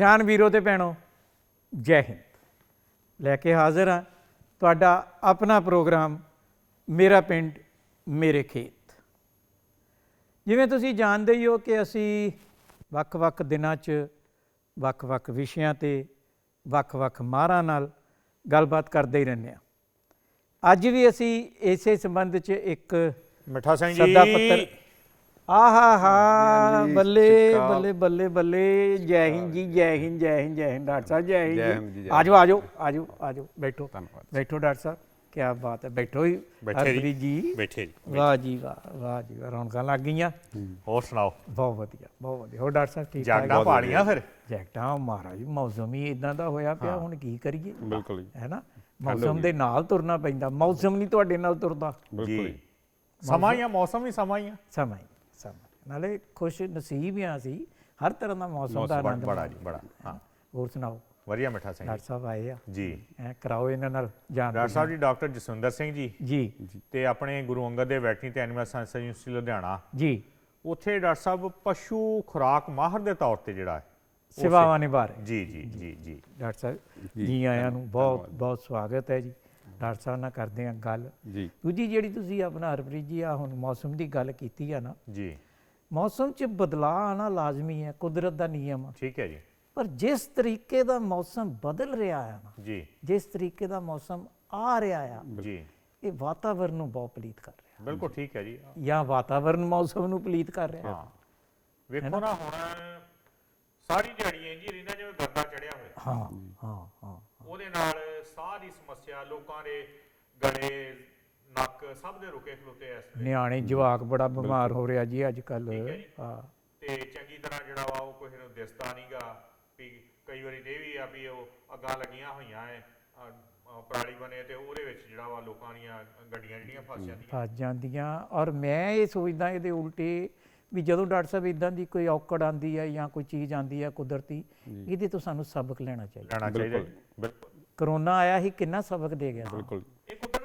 ਕਿਸਾਨ ਵੀਰੋ ਤੇ ਭੈਣੋ ਜੈ ਹਿੰਦ। ਲੈ ਕੇ ਹਾਜ਼ਰ ਹਾਂ ਤੁਹਾਡਾ ਆਪਣਾ ਪ੍ਰੋਗਰਾਮ ਮੇਰਾ ਪਿੰਡ ਮੇਰੇ ਖੇਤ। ਜਿਵੇਂ ਤੁਸੀਂ ਜਾਣਦੇ ਹੀ ਹੋ ਕਿ ਅਸੀਂ ਵੱਖ-ਵੱਖ ਦਿਨਾਂ 'ਚ ਵੱਖ-ਵੱਖ ਵਿਸ਼ਿਆਂ ਤੇ ਵੱਖ-ਵੱਖ ਮਾਹਰਾਂ ਨਾਲ ਗੱਲਬਾਤ ਕਰਦੇ ਹੀ ਰਹਿੰਦੇ ਹਾਂ। ਅੱਜ ਵੀ ਅਸੀਂ ਇਸੇ ਸੰਬੰਧ 'ਚ ਇੱਕ ਮਿੱਠਾ ਸਿੰਘ ਜੀ ਸੱਦਾ ਪੱਤਰ ਆਹਾ ਹਾ ਹਾਂਜੀ, ਬੱਲੇ। ਬੱਲੇ ਬੱਲੇ ਬੱਲੇ। ਜੈ ਹਿੰਦ ਜੀ ਜੈ ਹਿੰਦ ਜੈ ਹਿੰਦ ਜੈ ਹਿੰਦ ਡਾਕਟਰ ਸਾਹਿਬ ਜੈ ਜੈ ਹਿੰਦ ਹਿੰਦ ਜੀ, ਜੀ ਜੈ ਆਜੋ ਆਜੋ ਆਜੋ ਆਜੋ ਬੈਠੋ। ਧੰਨਵਾਦ ਬੈਠੋ ਡਾਕਟਰ ਸਾਹਿਬ ਕੀ ਬਾਤ ਹੈ। ਬੈਠੋ ਹੀ ਬੈਠੇ ਜੀ। ਹਰਪ੍ਰੀਤ ਜੀ। ਬੈਠੇ ਜੀ ਵਾਹ ਜੀ ਵਾਹ ਵਾਹ ਜੀ ਵਾਹ ਰੌਣਕਾਂ ਲੱਗ ਗਈਆਂ। ਹੋਰ ਸੁਣਾਓ? ਬਹੁਤ ਵਧੀਆ ਬਹੁਤ ਵਧੀਆ। ਹੋਰ ਡਾਕਟਰ ਸਾਹਿਬ ਠੀਕ ਠਾਕ ਜਾਗਦਾ ਪਾਣੀਆਂ ਫਿਰ? ਜੈਕਟਾਂ ਮਹਾਰਾਜ ਮੌਸਮ ਹੀ ਇਦਾਂ ਦਾ ਹੋਇਆ ਪਿਆ ਹੁਣ ਕੀ ਕਰੀਏ? ਬਿਲਕੁਲ ਜੀ। ਹੈ ਨਾ? ਮੌਸਮ ਦੇ ਨਾਲ ਤੁਰਨਾ ਪੈਂਦਾ। ਮੌਸਮ ਨਹੀਂ ਤੁਹਾਡੇ ਨਾਲ ਤੁਰਦਾ। ਬਿਲਕੁਲ ਜੀ। ਜੀ ਸਮਾਂ ਹੀ ਆ ਮੌਸਮ ਵੀ ਸਮਾਂ ਹੀ ਆ। ਸਮਾਂ ਹੀ, ਸਮਾਂ ਹੀ। ਨਾਲੇ ਖੁਸ਼ ਨਸੀਬ ਹੀ ਆ ਸੀ ਹਰ ਤਰ੍ਹਾਂ ਦਾ ਮੌਸਮ ਦਾ ਆਨੰਦ ਬੜਾ। ਜੀ ਬੜਾ ਹਾਂ। ਹੋਰ ਸੁਣਾਓ? ਵਧੀਆ ਮਿੱਠਾ ਸਿੰਘ ਡਾਕਟਰ ਸਾਹਿਬ ਆਏ ਆ। ਜੀ। ਐ ਕਰਾਓ ਇਹਨਾਂ ਨਾਲ ਜਾਣ ਡਾਕਟਰ ਸਾਹਿਬ ਜੀ ਡਾਕਟਰ ਜਸਵਿੰਦਰ ਸਿੰਘ ਜੀ। ਜੀ। ਤੇ ਆਪਣੇ ਗੁਰੂ ਅੰਗਦ ਦੇ ਵੈਟਰਨਰੀ ਤੇ ਐਨੀਮਲ ਸਾਇੰਸ ਯੂਨੀਵਰਸਿਟੀ ਲੁਧਿਆਣਾ। ਜੀ। ਉੱਥੇ ਡਾਕਟਰ ਸਾਹਿਬ ਪਸ਼ੂ ਖੁਰਾਕ ਮਾਹਰ ਦੇ ਤੌਰ ਤੇ ਜਿਹੜਾ ਹੈ ਸੇਵਾਵਾਂ ਨਿਭਾ ਰਹੇ। ਜੀ ਜੀ ਜੀ ਜੀ। ਡਾਕਟਰ ਸਾਹਿਬ ਜੀ ਆਇਆਂ ਨੂੰ ਬਹੁਤ ਬਹੁਤ ਸਵਾਗਤ ਹੈ ਜੀ। ਡਾਕਟਰ ਸਾਹਿਬ ਨਾਲ ਕਰਦੇ ਆ ਗੱਲ। ਜੀ। ਦੂਜੀ ਜਿਹੜੀ ਤੁਸੀਂ ਆਪਣਾ ਹਰਪ੍ਰੀਤ ਜੀ ਆ ਹੁਣ ਮੌਸਮ ਦੀ ਗੱਲ ਕੀਤੀ ਆ ਨਾ ਜੀ। ਮੌਸਮ 'ਚ ਬਦਲਾਅ ਆਣਾ ਲਾਜ਼ਮੀ ਹੈ ਕੁਦਰਤ ਦਾ ਨਿਯਮ ਆ। ਠੀਕ ਹੈ ਜੀ। ਪਰ ਜਿਸ ਤਰੀਕੇ ਦਾ ਮੌਸਮ ਬਦਲ ਰਿਹਾ ਆ ਨਾ ਜੀ। ਜਿਸ ਤਰੀਕੇ ਦਾ ਮੌਸਮ ਆ ਰਿਹਾ ਆ ਜੀ। ਇਹ ਵਾਤਾਵਰਨ ਨੂੰ ਬਹੁਤ ਪਲੀਤ ਕਰ ਰਿਹਾ। ਬਿਲਕੁਲ ਠੀਕ ਹੈ ਜੀ। ਜਾਂ ਵਾਤਾਵਰਨ ਮੌਸਮ ਨੂੰ ਪਲੀਤ ਕਰ ਰਿਹਾ। ਹਾਂ। ਵੇਖੋ ਨਾ ਹੁਣ ਸਾਰੀ ਦਿਹਾੜੀ ਇੰਜੀ ਰਹਿੰਦਾ ਜਿਵੇਂ ਗਰਦਾ ਚੜਿਆ ਹੋਇਆ। ਹਾਂ ਹਾਂ ਹਾਂ। ਉਹਦੇ ਨਾਲ ਸਾਹ ਦੀ ਸਮੱਸਿਆ ਲੋਕਾਂ ਦੇ ਗਲੇ ਨੱਕ ਸਭ ਦੇ ਰੁਕੇ ਖਲੋਤੇ ਐ ਇਸ ਵੇਲੇ। ਨਿਆਣੇ ਜਵਾਕ ਬੜਾ ਬਿਮਾਰ ਹੋ ਰਿਹਾ ਜੀ ਅੱਜ ਕੱਲ ਠੀਕ ਹੈ ਜੀ। ਹਾਂ ਤੇ ਚੰਗੀ ਤਰ੍ਹਾਂ ਜਿਹੜਾ ਵਾ ਉਹ ਕਿਸੇ ਨੂੰ ਦਿਸਦਾ ਨਹੀਂਗਾ ਵੀ ਕਈ ਵਾਰੀ ਇਹ ਵੀ ਆ ਵੀ ਉਹ ਅੱਗਾਂ ਲੱਗੀਆਂ ਹੋਈਆਂ ਐ ਅ, ਅ, ਪਰਾਲੀ ਬਨੇ ਤੇ ਉਹਦੇ ਵਿੱਚ ਜਿਹੜਾ ਵਾ ਲੋਕਾਂ ਦੀਆਂ ਗੱਡੀਆਂ ਜਿਹੜੀਆਂ ਫਸ ਜਾਂਦੀਆਂ। ਫਸ ਜਾਂਦੀਆਂ। ਔਰ ਮੈਂ ਇਹ ਸੋਚਦਾ ਇਹਦੇ ਉਲਟੇ ਵੀ ਜਦੋਂ ਡਾਕਟਰ ਸਾਹਿਬ ਇਦਾਂ ਦੀ ਕੋਈ ਔਕੜ ਆਂਦੀ ਹੈ ਜਾਂ ਕੋਈ ਚੀਜ਼ ਆਂਦੀ ਹੈ ਕੁਦਰਤੀ ਇਹਦੇ ਤੋਂ ਸਾਨੂੰ ਸਬਕ ਲੈਣਾ ਚਾਹੀਦਾ। ਲੈਣਾ ਚਾਹੀਦਾ। ਜੀ। ਬਿਲਕੁਲ। ਕਰੋਨਾ ਆਇਆ ਹੀ ਕਿੰਨਾ ਸਬਕ ਦੇ ਗਿਆ। ਬਿਲਕੁਲ।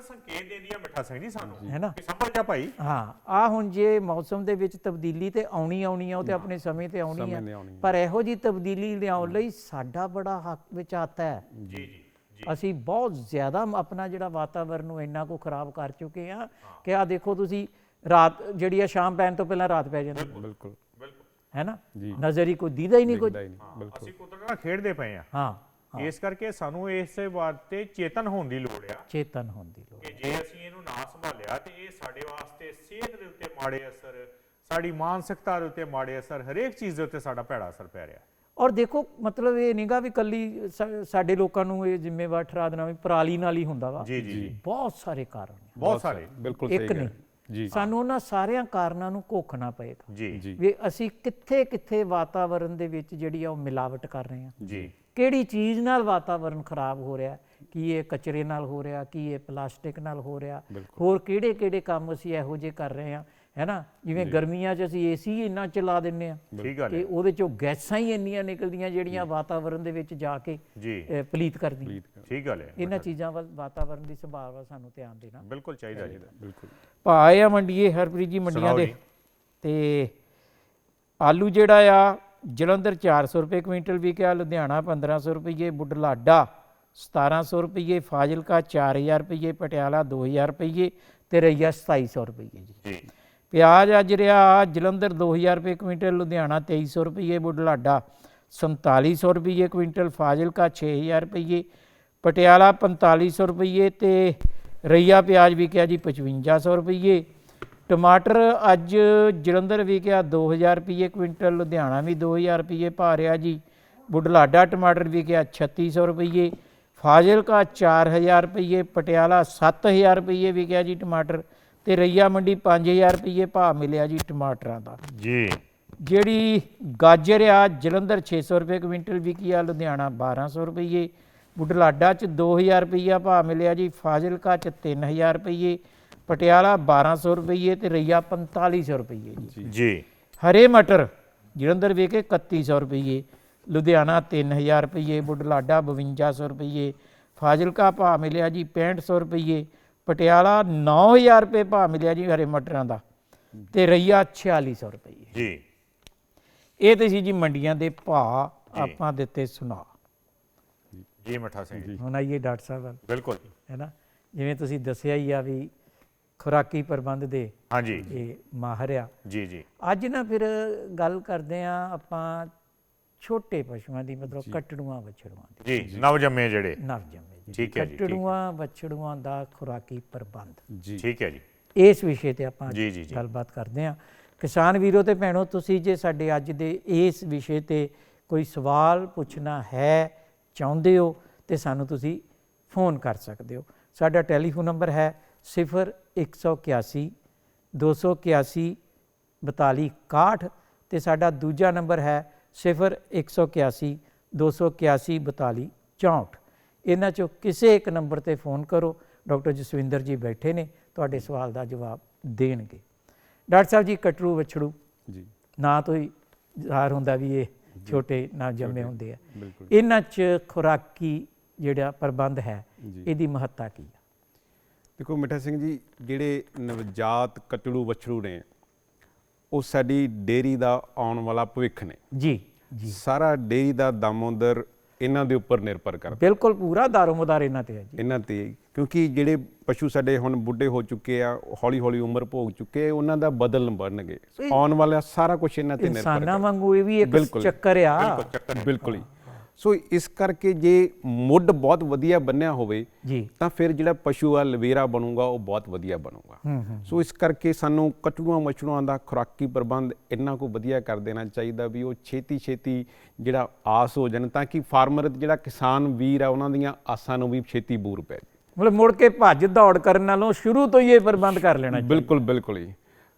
ਸੰਕੇਤ ਦਿੰਦੀ ਆ ਮਿੱਠਾ ਸਿੰਘ ਜੀ ਸਾਨੂੰ। ਹੈ ਨਾ? ਕਿ ਸੰਭਲ ਜਾ ਭਾਈ। ਹਾਂ ਆ ਹੁਣ ਜੇ ਮੌਸਮ ਦੇ ਵਿੱਚ ਤਬਦੀਲੀ ਤੇ ਆਉਣੀ ਆਉਣੀ ਆ ਉਹ ਤੇ ਆਪਣੇ ਸਮੇਂ ਤੇ ਆਉਣੀ ਆ। ਪਰ ਇਹੋ ਜੀ ਤਬਦੀਲੀ ਲਿਆਉਣ ਲਈ ਸਾਡਾ ਬੜਾ ਹੱਕ ਵਿੱਚ ਆਤਾ ਹੈ। ਜੀ ਜੀ ਅਸੀਂ ਬਹੁਤ ਜ਼ਿਆਦਾ ਆਪਣਾ ਜਿਹੜਾ ਵਾਤਾਵਰਨ ਨੂੰ ਇੰਨਾ ਕੋ ਖਰਾਬ ਕਰ ਚੁੱਕੇ ਆ ਕਿ ਆ ਦੇਖੋ ਤੁਸੀਂ ਰਾਤ ਜਿਹੜੀ ਆ ਸ਼ਾਮ ਪੈਣ ਤੋਂ ਪਹਿਲਾਂ ਰਾਤ ਪੈ ਜਾਂਦੀ। ਬਿਲਕੁਲ ਬਿਲਕੁਲ। ਹੈ ਨਾ। ਨਜ਼ਰ ਹੀ ਕੋਈ ਦੀਦਾ ਹੀ ਨਹੀਂ ਕੁਝ। ਅਸੀਂ ਕੁਦਰਤ ਨਾਲ ਖੇਡਦੇ ਪਏ ਆ। ਹਾਂ। ਇਸ ਕਰਕੇ ਸਾਨੂੰ ਇਸੇ ਬਾਤ ਤੇ ਚੇਤਨ ਹੋਣ ਦੀ ਲੋੜ ਆ। ਚੇਤਨ ਹੋਣ ਦੀ ਲੋੜ ਕਿ ਜੇ ਅਸੀਂ ਇਹਨੂੰ ਨਾ ਸੰਭਾਲਿਆ ਤੇ ਇਹ ਸਾਡੇ ਵਾਸਤੇ ਸਿਹਤ ਦੇ ਉੱਤੇ ਮਾੜੇ ਅਸਰ ਸਾਡੀ ਮਾਨਸਿਕਤਾ ਦੇ ਉੱਤੇ ਮਾੜੇ ਅਸਰ ਹਰੇਕ ਚੀਜ਼ ਦੇ ਉੱਤੇ ਸਾਡਾ ਭੈੜਾ ਅਸਰ ਪੈ ਰਿਹਾ। ਔਰ ਦੇਖੋ ਮਤਲਬ ਇਹ ਨਹੀਂਗਾ ਵੀ ਕੱਲੀ ਸਾਡੇ ਲੋਕਾਂ ਨੂੰ ਇਹ ਜ਼ਿੰਮੇਵਾਰ ਠਹਿਰਾ ਦੇਣਾ ਵੀ ਪਰਾਲੀ ਨਾਲ ਹੀ ਹੁੰਦਾ ਵਾ। ਜੀ ਜੀ ਬਹੁਤ ਸਾਰੇ ਕਾਰਨ ਨੇ ਬਹੁਤ ਸਾਰੇ। ਬਿਲਕੁਲ ਸਹੀ ਗੱਲ। ਜੀ। ਸਾਨੂੰ ਉਹਨਾਂ ਸਾਰਿਆਂ ਕਾਰਨਾਂ ਨੂੰ ਘੋਖਣਾ ਪਏਗਾ। ਜੀ। ਜੀ। ਵੀ ਅਸੀਂ ਕਿੱਥੇ ਕਿੱਥੇ ਵਾਤਾਵਰਣ ਦੇ ਵਿੱਚ ਜਿਹੜੀ ਆ ਉਹ ਮਿਲਾਵਟ ਕਰ ਰਹੇ ਹਾਂ। ਜੀ। ਕਿਹੜੀ ਚੀਜ਼ ਨਾਲ ਵਾਤਾਵਰਣ ਖਰਾਬ ਹੋ ਰਿਹਾ? ਕੀ ਇਹ ਕਚਰੇ ਨਾਲ ਹੋ ਰਿਹਾ? ਕੀ ਇਹ ਪਲਾਸਟਿਕ ਨਾਲ ਹੋ ਰਿਹਾ? ਹੋਰ ਕਿਹੜੇ ਕਿਹੜੇ ਕੰਮ ਅਸੀਂ ਇਹੋ ਜਿਹੇ ਕਰ ਰਹੇ ਹਾਂ? ਹੈ ਨਾ ਜਿਵੇਂ ਗਰਮੀਆਂ 'ਚ ਅਸੀਂ ਏਸੀ ਇੰਨਾ ਚਲਾ ਦਿੰਨੇ ਆ ਕਿ ਉਹਦੇ ਚੋਂ ਗੈਸਾਂ ਹੀ ਇੰਨੀਆਂ ਨਿਕਲਦੀਆਂ ਜਿਹੜੀਆਂ ਵਾਤਾਵਰਣ ਦੇ ਵਿੱਚ ਜਾ ਕੇ ਪਲੀਤ ਕਰਦੀਆਂ। ਪਲੀਤ ਕਰ ਠੀਕ ਗੱਲ ਹੈ। ਇਹਨਾਂ ਚੀਜ਼ਾਂ ਵੱਲ ਵਾਤਾਵਰਣ ਦੀ ਸੰਭਾਲ ਵੱਲ ਸਾਨੂੰ ਧਿਆਨ ਦੇਣਾ। ਬਿਲਕੁਲ ਚਾਹੀਦਾ ਜੀ। ਬਿਲਕੁਲ। ਭਾਅ ਆ ਮੰਡੀਏ ਹਰਪ੍ਰੀਤ ਜੀ ਮੰਡੀਆਂ ਦੇ। ਤੇ ਆਲੂ ਜਿਹੜਾ ਆ ਜਲੰਧਰ 400 ਰੁਪਏ ਕੁਇੰਟਲ ਵਿਕਿਆ ਲੁਧਿਆਣਾ 1500 ਰੁਪਏ ਬੁਢਲਾਡਾ 1700 ਰੁਪਏ ਫਾਜ਼ਿਲਕਾ 4000 ਰੁਪਏ ਪਟਿਆਲਾ 2000 ਰੁਪਏ ਤੇ ਰਈਆ 2700 ਰੁਪਏ ਜੀ। ਪਿਆਜ਼ ਅੱਜ ਰਿਹਾ ਜਲੰਧਰ 2000 ਰੁਪਏ ਕੁਇੰਟਲ ਲੁਧਿਆਣਾ 2300 ਰੁਪਏ ਬੁਢਲਾਡਾ 4700 ਰੁਪਏ ਕੁਇੰਟਲ ਫਾਜ਼ਿਲਕਾ 6000 ਰੁਪਏ ਪਟਿਆਲਾ 4500 ਰੁਪਏ ਤੇ ਰਈਆ ਪਿਆਜ਼ ਵਿਕਿਆ ਜੀ 5500 ਰੁਪਏ ਟਮਾਟਰ ਅੱਜ ਜਲੰਧਰ ਵਿਕਿਆ 2000 ਰੁਪਏ ਕੁਇੰਟਲ ਲੁਧਿਆਣਾ ਵੀ 2000 ਰੁਪਏ ਭਾਅ ਰਿਹਾ ਜੀ। ਬੁਢਲਾਡਾ ਟਮਾਟਰ ਵਿਕਿਆ 3600 ਰੁਪਏ ਫਾਜ਼ਿਲਕਾ 4000 ਰੁਪਏ ਪਟਿਆਲਾ 7000 ਰੁਪਏ ਵਿਕਿਆ ਜੀ ਟਮਾਟਰ ਤੇ ਰਈਆ ਮੰਡੀ 5000 ਰੁਪਏ ਭਾਅ ਮਿਲਿਆ ਜੀ ਟਮਾਟਰਾਂ ਦਾ। ਜੀ। ਜਿਹੜੀ ਗਾਜਰ ਆ ਜਲੰਧਰ 600 ਰੁਪਏ ਕੁਇੰਟਲ ਵਿਕੀ ਆ ਲੁਧਿਆਣਾ 1200 ਰੁਪਏ ਬੁਢਲਾਡਾ ਚ 2000 ਰੁਪਈਆ ਭਾਅ ਮਿਲਿਆ ਜੀ ਫਾਜ਼ਿਲਕਾ ਚ 3000 ਰੁਪਏ ਪਟਿਆਲਾ 1200 ਰੁਪਏ ਤੇ ਰਈਆ 4500 ਰੁਪਏ ਜੀ। ਜੀ। ਹਰੇ ਮਟਰ ਜਲੰਧਰ ਵਿਕੇ 3100 ਰੁਪਏ ਲੁਧਿਆਣਾ 3000 ਰੁਪਏ ਬੁਢਲਾਡਾ 5200 ਰੁਪਏ ਫਾਜ਼ਿਲਕਾ ਭਾਅ ਮਿਲਿਆ ਜੀ 6500 ਰੁਪਏ ਪਟਿਆਲਾ 9000 ਰੁਪਏ ਭਾਅ ਮਿਲਿਆ ਜੀ ਹਰੇ ਮਟਰਾਂ ਦਾ ਤੇ ਰਈਆ 4600 ਰੁਪਏ ਜੀ। ਇਹ ਤੇ ਸੀ ਜੀ ਮੰਡੀਆਂ ਦੇ ਭਾਅ ਆਪਾਂ ਦਿੱਤੇ ਸੁਣਾ ਜੀ ਮਿੱਠਾ ਸਿੰਘ ਜੀ। ਹੁਣ ਆਈਏ ਡਾਕਟਰ ਸਾਹਿਬ ਵੱਲ। ਬਿਲਕੁਲ ਹੈ ਨਾ? ਜਿਵੇਂ ਤੁਸੀਂ ਦੱਸਿਆ ਹੀ ਆ ਵੀ ਖੁਰਾਕੀ ਪ੍ਰਬੰਧ ਦੇ ਹਾਂਜੀ। ਇਹ ਮਾਹਰ ਆ। ਜੀ ਜੀ। ਅੱਜ ਨਾ ਫਿਰ ਗੱਲ ਕਰਦੇ ਆ ਆਪਾਂ ਛੋਟੇ ਪਸ਼ੂਆਂ ਦੀ ਮਤਲਬ ਕੱਟੜੂਆਂ ਵੱਛੜੂਆਂ ਦੀ। ਜੀ ਨਵ ਜੰਮੇ ਜਿਹੜੇ। ਨਰ ਜੰਮੇ ਜੀ ਠੀਕ ਹੈ। ਜੀ। ਕੱਟੜੂਆਂ ਵੱਛੜੂਆਂ ਦਾ ਖੁਰਾਕੀ ਪ੍ਰਬੰਧ। ਜੀ। ਠੀਕ ਹੈ ਜੀ। ਇਸ ਵਿਸ਼ੇ ਤੇ ਆਪਾਂ ਜੀ, ਜੀ, ਜੀ। ਗੱਲਬਾਤ ਕਰਦੇ ਹਾਂ ਕਿਸਾਨ ਵੀਰੋ ਤੇ ਭੈਣੋ ਤੁਸੀਂ ਜੇ ਸਾਡੇ ਅੱਜ ਦੇ ਇਸ ਵਿਸ਼ੇ ਤੇ ਕੋਈ ਸਵਾਲ ਪੁੱਛਣਾ ਹੈ ਚਾਹੁੰਦੇ ਹੋ ਤੇ ਸਾਨੂੰ ਤੁਸੀਂ ਫੋਨ ਕਰ ਸਕਦੇ ਹੋ। ਸਾਡਾ ਟੈਲੀਫੋਨ ਨੰਬਰ ਹੈ 0181 281 4261 ਤੇ ਸਾਡਾ ਦੂਜਾ ਨੰਬਰ ਹੈ 0181 281 4264 ਇਹਨਾਂ ਚੋਂ ਕਿਸੇ ਇੱਕ ਨੰਬਰ ਤੇ ਫੋਨ ਕਰੋ ਡਾਕਟਰ ਜਸਵਿੰਦਰ ਜੀ ਬੈਠੇ ਨੇ ਤੁਹਾਡੇ ਸਵਾਲ ਦਾ ਜਵਾਬ ਦੇਣਗੇ ਡਾਕਟਰ ਸਾਹਿਬ ਜੀ ਕਟਰੂ ਵਛੜੂ ਜੀ ਨਾ ਤੋਂ ਹੀ ਜ਼ਾਹਰ ਹੁੰਦਾ ਵੀ ਇਹ ਛੋਟੇ ਨਾ ਜੰਮੇ ਹੁੰਦੇ ਆ ਇਹਨਾਂ 'ਚ ਖੁਰਾਕੀ ਜਿਹੜਾ ਪ੍ਰਬੰਧ ਹੈ ਇਹਦੀ ਮਹੱਤਤਾ ਕੀ ਦੇਖੋ ਮਿੱਠਾ ਸਿੰਘ ਜੀ ਜਿਹੜੇ ਨਵਜਾਤ ਕਟੜੂ ਵਛੜੂ ਨੇ ਉਹ ਸਾਡੀ ਡੇਰੀ ਦਾ ਆਉਣ ਵਾਲਾ ਭਵਿੱਖ ਨੇ। ਜੀ ਜੀ। ਸਾਰਾ ਡੇਰੀ ਦਾ ਦਮੋਦਰ ਇਹਨਾਂ ਦੇ ਉੱਪਰ ਨਿਰਭਰ ਕਰਦਾ। ਬਿਲਕੁਲ ਪੂਰਾ ਦਾਰੋਮਦਾਰ ਇਹਨਾਂ ਤੇ ਹੈ ਜੀ। ਇਹਨਾਂ ਤੇ ਕਿਉਂਕਿ ਜਿਹੜੇ ਪਸ਼ੂ ਸਾਡੇ ਹੁਣ ਬੁੱਢੇ ਹੋ ਚੁੱਕੇ ਆ ਹੌਲੀ ਹੌਲੀ ਉਮਰ ਭੋਗ ਚੁੱਕੇ ਉਹਨਾਂ ਦਾ ਬਦਲ ਬਣਨਗੇ। ਆਉਣ ਵਾਲਾ ਸਾਰਾ ਕੁਝ ਇਹਨਾਂ ਤੇ ਨਿਰਭਰ ਇਨਸਾਨਾਂ ਵਾਂਗੂ ਇਹ ਵੀ ਇੱਕ ਬਿਲਕੁਲ। ਚੱਕਰ ਆ। ਬਿਲਕੁਲ ਹੀ। ਸੋ ਇਸ ਕਰਕੇ ਜੇ ਮੁੱਢ ਬਹੁਤ ਵਧੀਆ ਬੰਨਿਆ ਹੋਵੇ ਜੀ। ਤਾਂ ਫਿਰ ਜਿਹੜਾ ਪਸ਼ੂ ਆ ਲਵੇਰਾ ਬਣੂਗਾ ਉਹ ਬਹੁਤ ਵਧੀਆ ਬਣੂਗਾ। ਸੋ ਇਸ ਕਰਕੇ ਸਾਨੂੰ ਕਟੂਆਂ ਮਛੜੂਆਂ ਦਾ ਖੁਰਾਕੀ ਪ੍ਰਬੰਧ ਇੰਨਾ ਕੋ ਵਧੀਆ ਕਰ ਦੇਣਾ ਚਾਹੀਦਾ ਵੀ ਉਹ ਛੇਤੀ ਛੇਤੀ ਜਿਹੜਾ ਆਸ ਹੋ ਜਾਣ ਤਾਂ ਕਿ ਫਾਰਮਰ ਜਿਹੜਾ ਕਿਸਾਨ ਵੀਰ ਆ ਉਹਨਾਂ ਦੀਆਂ ਆਸਾਂ ਨੂੰ ਵੀ ਛੇਤੀ ਬੂਰ ਪੈ ਜਾਏ ਮਤਲਬ ਮੁੜ ਕੇ ਭੱਜ ਦੌੜ ਕਰਨ ਨਾਲੋਂ ਸ਼ੁਰੂ ਤੋਂ ਹੀ ਇਹ ਪ੍ਰਬੰਧ ਕਰ ਲੈਣਾ ਚਾਹੀਦਾ। ਬਿਲਕੁਲ ਬਿਲਕੁਲ ਹੀ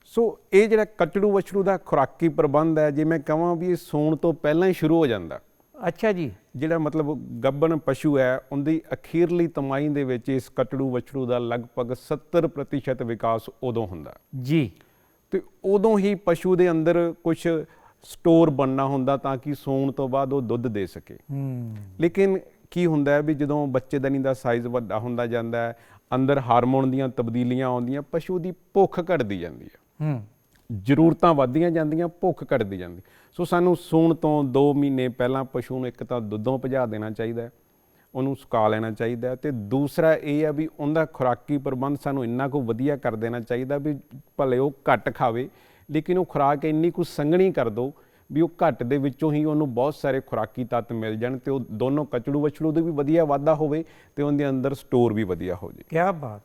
ਸੋ ਇਹ ਜਿਹੜਾ ਕਟੜੂ ਵਛੜੂ ਦਾ ਖੁਰਾਕੀ ਪ੍ਰਬੰਧ ਹੈ ਜੇ ਮੈਂ ਕਹਾਂ ਵੀ ਇਹ ਸੂਣ ਤੋਂ ਪਹਿਲਾਂ ਹੀ ਸ਼ੁਰੂ ਹੋ ਜਾਂਦਾ ਅੱਛਾ ਜੀ। ਜਿਹੜਾ ਮਤਲਬ ਗੱਬਣ ਪਸ਼ੂ ਹੈ ਉਹਦੀ ਅਖੀਰਲੀ ਤਮਾਈ ਦੇ ਵਿੱਚ ਇਸ ਕਟੜੂ ਵਛੜੂ ਦਾ ਲਗਭਗ 70% ਵਿਕਾਸ ਉਦੋਂ ਹੁੰਦਾ। ਜੀ। ਤੇ ਉਦੋਂ ਹੀ ਪਸ਼ੂ ਦੇ ਅੰਦਰ ਕੁਝ ਸਟੋਰ ਬਣਨਾ ਹੁੰਦਾ ਤਾਂ ਕਿ ਸੂਣ ਤੋਂ ਬਾਅਦ ਉਹ ਦੁੱਧ ਦੇ ਸਕੇ। ਹੂੰ। ਲੇਕਿਨ ਕੀ ਹੁੰਦਾ ਹੈ ਵੀ ਜਦੋਂ ਬੱਚੇਦਾਨੀ ਦਾ ਸਾਈਜ਼ ਵੱਡਾ ਹੁੰਦਾ ਜਾਂਦਾ ਹੈ ਅੰਦਰ ਹਾਰਮੋਨ ਦੀਆਂ ਤਬਦੀਲੀਆਂ ਆਉਂਦੀਆਂ ਪਸ਼ੂ ਦੀ ਭੁੱਖ ਘਟਦੀ ਜਾਂਦੀ ਹੈ। ਹੂੰ। ਜ਼ਰੂਰਤਾਂ ਵੱਧਦੀਆਂ ਜਾਂਦੀਆਂ, ਭੁੱਖ ਘਟਦੀ ਜਾਂਦੀ। ਸੋ ਸਾਨੂੰ ਸੂਣ ਤੋਂ 2 ਮਹੀਨੇ ਪਹਿਲਾਂ ਪਸ਼ੂ ਨੂੰ ਇੱਕ ਤਾਂ ਦੁੱਧੋਂ ਭਜਾ ਦੇਣਾ ਚਾਹੀਦਾ ਹੈ, ਉਹਨੂੰ ਸੁਕਾ ਲੈਣਾ ਚਾਹੀਦਾ ਹੈ ਤੇ ਦੂਸਰਾ ਇਹ ਆ ਵੀ ਉਹਦਾ ਖੁਰਾਕੀ ਪ੍ਰਬੰਧ ਸਾਨੂੰ ਇੰਨਾ ਕੁ ਵਧੀਆ ਕਰ ਦੇਣਾ ਚਾਹੀਦਾ ਵੀ ਭਲੇ ਉਹ ਘੱਟ ਖਾਵੇ, ਲੇਕਿਨ ਉਹ ਖੁਰਾਕ ਇੰਨੀ ਕੁ ਸੰਘਣੀ ਕਰ ਦੋ ਵੀ ਉਹ ਘੱਟ ਦੇ ਵਿੱਚੋਂ ਹੀ ਉਹਨੂੰ ਬਹੁਤ ਸਾਰੇ ਖੁਰਾਕੀ ਤੱਤ ਮਿਲ ਜਾਣ ਤੇ ਉਹ ਦੋਨੋਂ ਕਚੜੂ ਵਛੜੂ ਦੇ ਵੀ ਵਧੀਆ ਵਾਧਾ ਹੋਵੇ ਤੇ ਉਹਦੇ ਅੰਦਰ ਸਟੋਰ ਵੀ ਵਧੀਆ ਹੋ ਜੇ ਕੀ ਬਾਤ।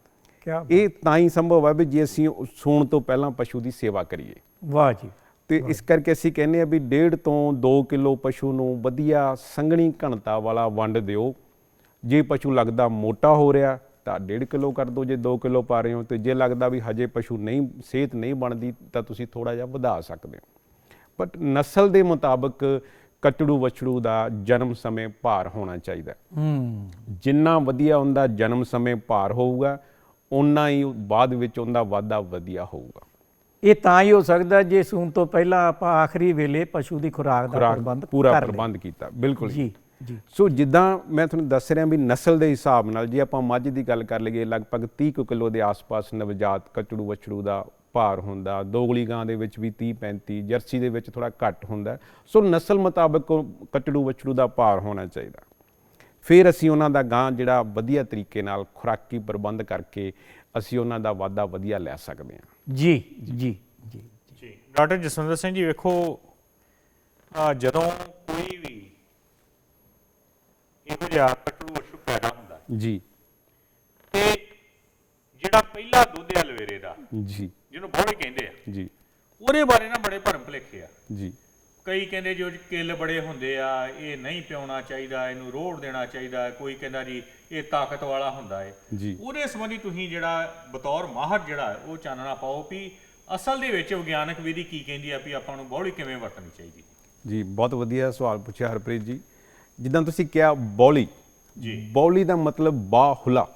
ਇਹ ਤਾਂ ਹੀ ਸੰਭਵ ਹੈ ਵੀ ਜੇ ਅਸੀਂ ਸੂਣ ਤੋਂ ਪਹਿਲਾਂ ਪਸ਼ੂ ਦੀ ਸੇਵਾ ਕਰੀਏ। ਵਾਹ ਜੀ। ਤੇ ਇਸ ਕਰਕੇ ਅਸੀਂ ਕਹਿੰਦੇ ਆ ਵੀ 1.5 ਤੋਂ 2 ਕਿਲੋ ਪਸ਼ੂ ਨੂੰ ਵਧੀਆ ਸੰਘਣੀ ਘਣਤਾ ਵਾਲਾ ਵੰਡ ਦਿਓ। ਜੇ ਪਸ਼ੂ ਲੱਗਦਾ ਮੋਟਾ ਹੋ ਰਿਹਾ ਤਾਂ 1.5 ਕਿਲੋ ਕਰ ਦਿਓ। ਜੇ 2 ਕਿਲੋ ਪਾ ਰਹੇ ਹੋ ਤੇ ਜੇ ਲੱਗਦਾ ਵੀ ਹਜੇ ਪਸ਼ੂ ਨਹੀਂ ਸਿਹਤ ਨਹੀਂ ਬਣਦੀ ਤਾਂ ਤੁਸੀਂ ਥੋੜਾ ਜਿਹਾ ਵਧਾ ਸਕਦੇ ਹੋ। ਬਟ ਨਸਲ ਦੇ ਮੁਤਾਬਕ ਕਟੜੂ ਵਛੜੂ ਦਾ ਜਨਮ ਸਮੇਂ ਭਾਰ ਹੋਣਾ ਚਾਹੀਦਾ। ਹੈ। ਜਿੰਨਾ ਵਧੀਆ ਉਹਦਾ ਜਨਮ ਸਮੇਂ ਭਾਰ ਹੋਊਗਾ ਉਨਾ ਹੀ ਬਾਅਦ ਵਿੱਚ ਉਹਦਾ ਵਾਧਾ ਵਧੀਆ ਹੋਊਗਾ। ਇਹ ਤਾਂ ਹੀ ਹੋ ਸਕਦਾ ਜੇ ਸੂਣ ਤੋਂ ਪਹਿਲਾਂ ਆਪਾਂ ਆਖਰੀ ਵੇਲੇ ਪਸ਼ੂ ਦੀ ਖੁਰਾਕ ਦਾ ਪ੍ਰਬੰਧ ਪੂਰਾ। ਪ੍ਰਬੰਧ ਕੀਤਾ ਬਿਲਕੁਲ ਜੀ। ਜੀ ਸੋ ਜਿੱਦਾਂ ਮੈਂ ਤੁਹਾਨੂੰ ਦੱਸ ਰਿਹਾ ਵੀ ਨਸਲ ਦੇ ਹਿਸਾਬ ਨਾਲ ਜੇ ਆਪਾਂ ਮੱਝ ਦੀ ਗੱਲ ਕਰ ਲਈਏ ਲਗਭਗ 30 ਕੁ ਕਿਲੋ ਦੇ ਆਸ-ਪਾਸ ਨਵਜਾਤ ਕਚੜੂ ਵਛੜੂ ਦਾ ਭਾਰ ਹੁੰਦਾ ਦੋਗਲੀ ਗਾਂ ਦੇ ਵਿੱਚ ਵੀ 30 35 ਜਰਸੀ ਦੇ ਵਿੱਚ ਥੋੜਾ ਘੱਟ ਹੁੰਦਾ। ਸੋ ਨਸਲ ਮੁਤਾਬਕ ਕਚੜੂ ਵਛੜੂ ਦਾ ਭਾਰ ਹੋਣਾ ਚਾਹੀਦਾ। ਫਿਰ ਅਸੀਂ ਉਹਨਾਂ ਦਾ ਗਾਂ ਜਿਹੜਾ ਵਧੀਆ ਤਰੀਕੇ ਨਾਲ ਖੁਰਾਕੀ ਪ੍ਰਬੰਧ ਕਰਕੇ ਅਸੀਂ ਉਹਨਾਂ ਦਾ ਵਾਧਾ ਵਧੀਆ ਲੈ ਸਕਦੇ ਹਾਂ। ਜੀ ਜੀ ਜੀ। ਜੀ ਡਾਕਟਰ ਜਸਵਿੰਦਰ ਸਿੰਘ ਜੀ ਵੇਖੋ ਜਦੋਂ ਕੋਈ ਵੀ ਇਹੋ ਜਿਹਾ ਕਟਰੂ ਅਸ਼ੂ ਪੈਦਾ ਹੁੰਦਾ ਜੀ। ਤੇ ਜਿਹੜਾ ਪਹਿਲਾ ਦੁੱਧ ਹੈ ਲਵੇਰੇ ਦਾ ਜੀ। ਜਿਹਨੂੰ ਬੋੜੀ ਕਹਿੰਦੇ ਆ ਜੀ। ਉਹਦੇ ਬਾਰੇ ਨਾ ਬੜੇ ਭਰਮ ਭੁਲੇਖੇ ਆ। ਜੀ। ਕਈ ਕਹਿੰਦੇ ਜੋ ਕਿੱਲ ਬੜੇ ਹੁੰਦੇ ਆ ਇਹ ਨਹੀਂ ਪਿਉਣਾ ਚਾਹੀਦਾ ਇਹਨੂੰ ਰੋੜ ਦੇਣਾ ਚਾਹੀਦਾ ਕੋਈ ਕਹਿੰਦਾ ਜੀ ਇਹ ਤਾਕਤ ਵਾਲਾ ਹੁੰਦਾ ਹੈ ਜੀ। ਉਹਦੇ ਸੰਬੰਧੀ ਤੁਸੀਂ ਜਿਹੜਾ ਬਤੌਰ ਮਾਹਰ ਜਿਹੜਾ ਉਹ ਚਾਨਣਾ ਪਾਓ ਵੀ ਅਸਲ ਦੇ ਵਿੱਚ ਵਿਗਿਆਨਕ ਵਿਧੀ ਕੀ ਕਹਿੰਦੀ ਆ ਵੀ ਆਪਾਂ ਨੂੰ ਬੋੜੀ ਕਿਵੇਂ ਵਰਤਣੀ ਚਾਹੀਦੀ। ਜੀ ਬਹੁਤ ਵਧੀਆ ਸਵਾਲ ਪੁੱਛਿਆ ਹਰਪ੍ਰੀਤ ਜੀ। ਜਿੱਦਾਂ ਤੁਸੀਂ ਕਿਹਾ ਬੌਲੀ ਜੀ। ਬੌਲੀ ਦਾ ਮਤਲਬ ਬਾਹੁਲਾ।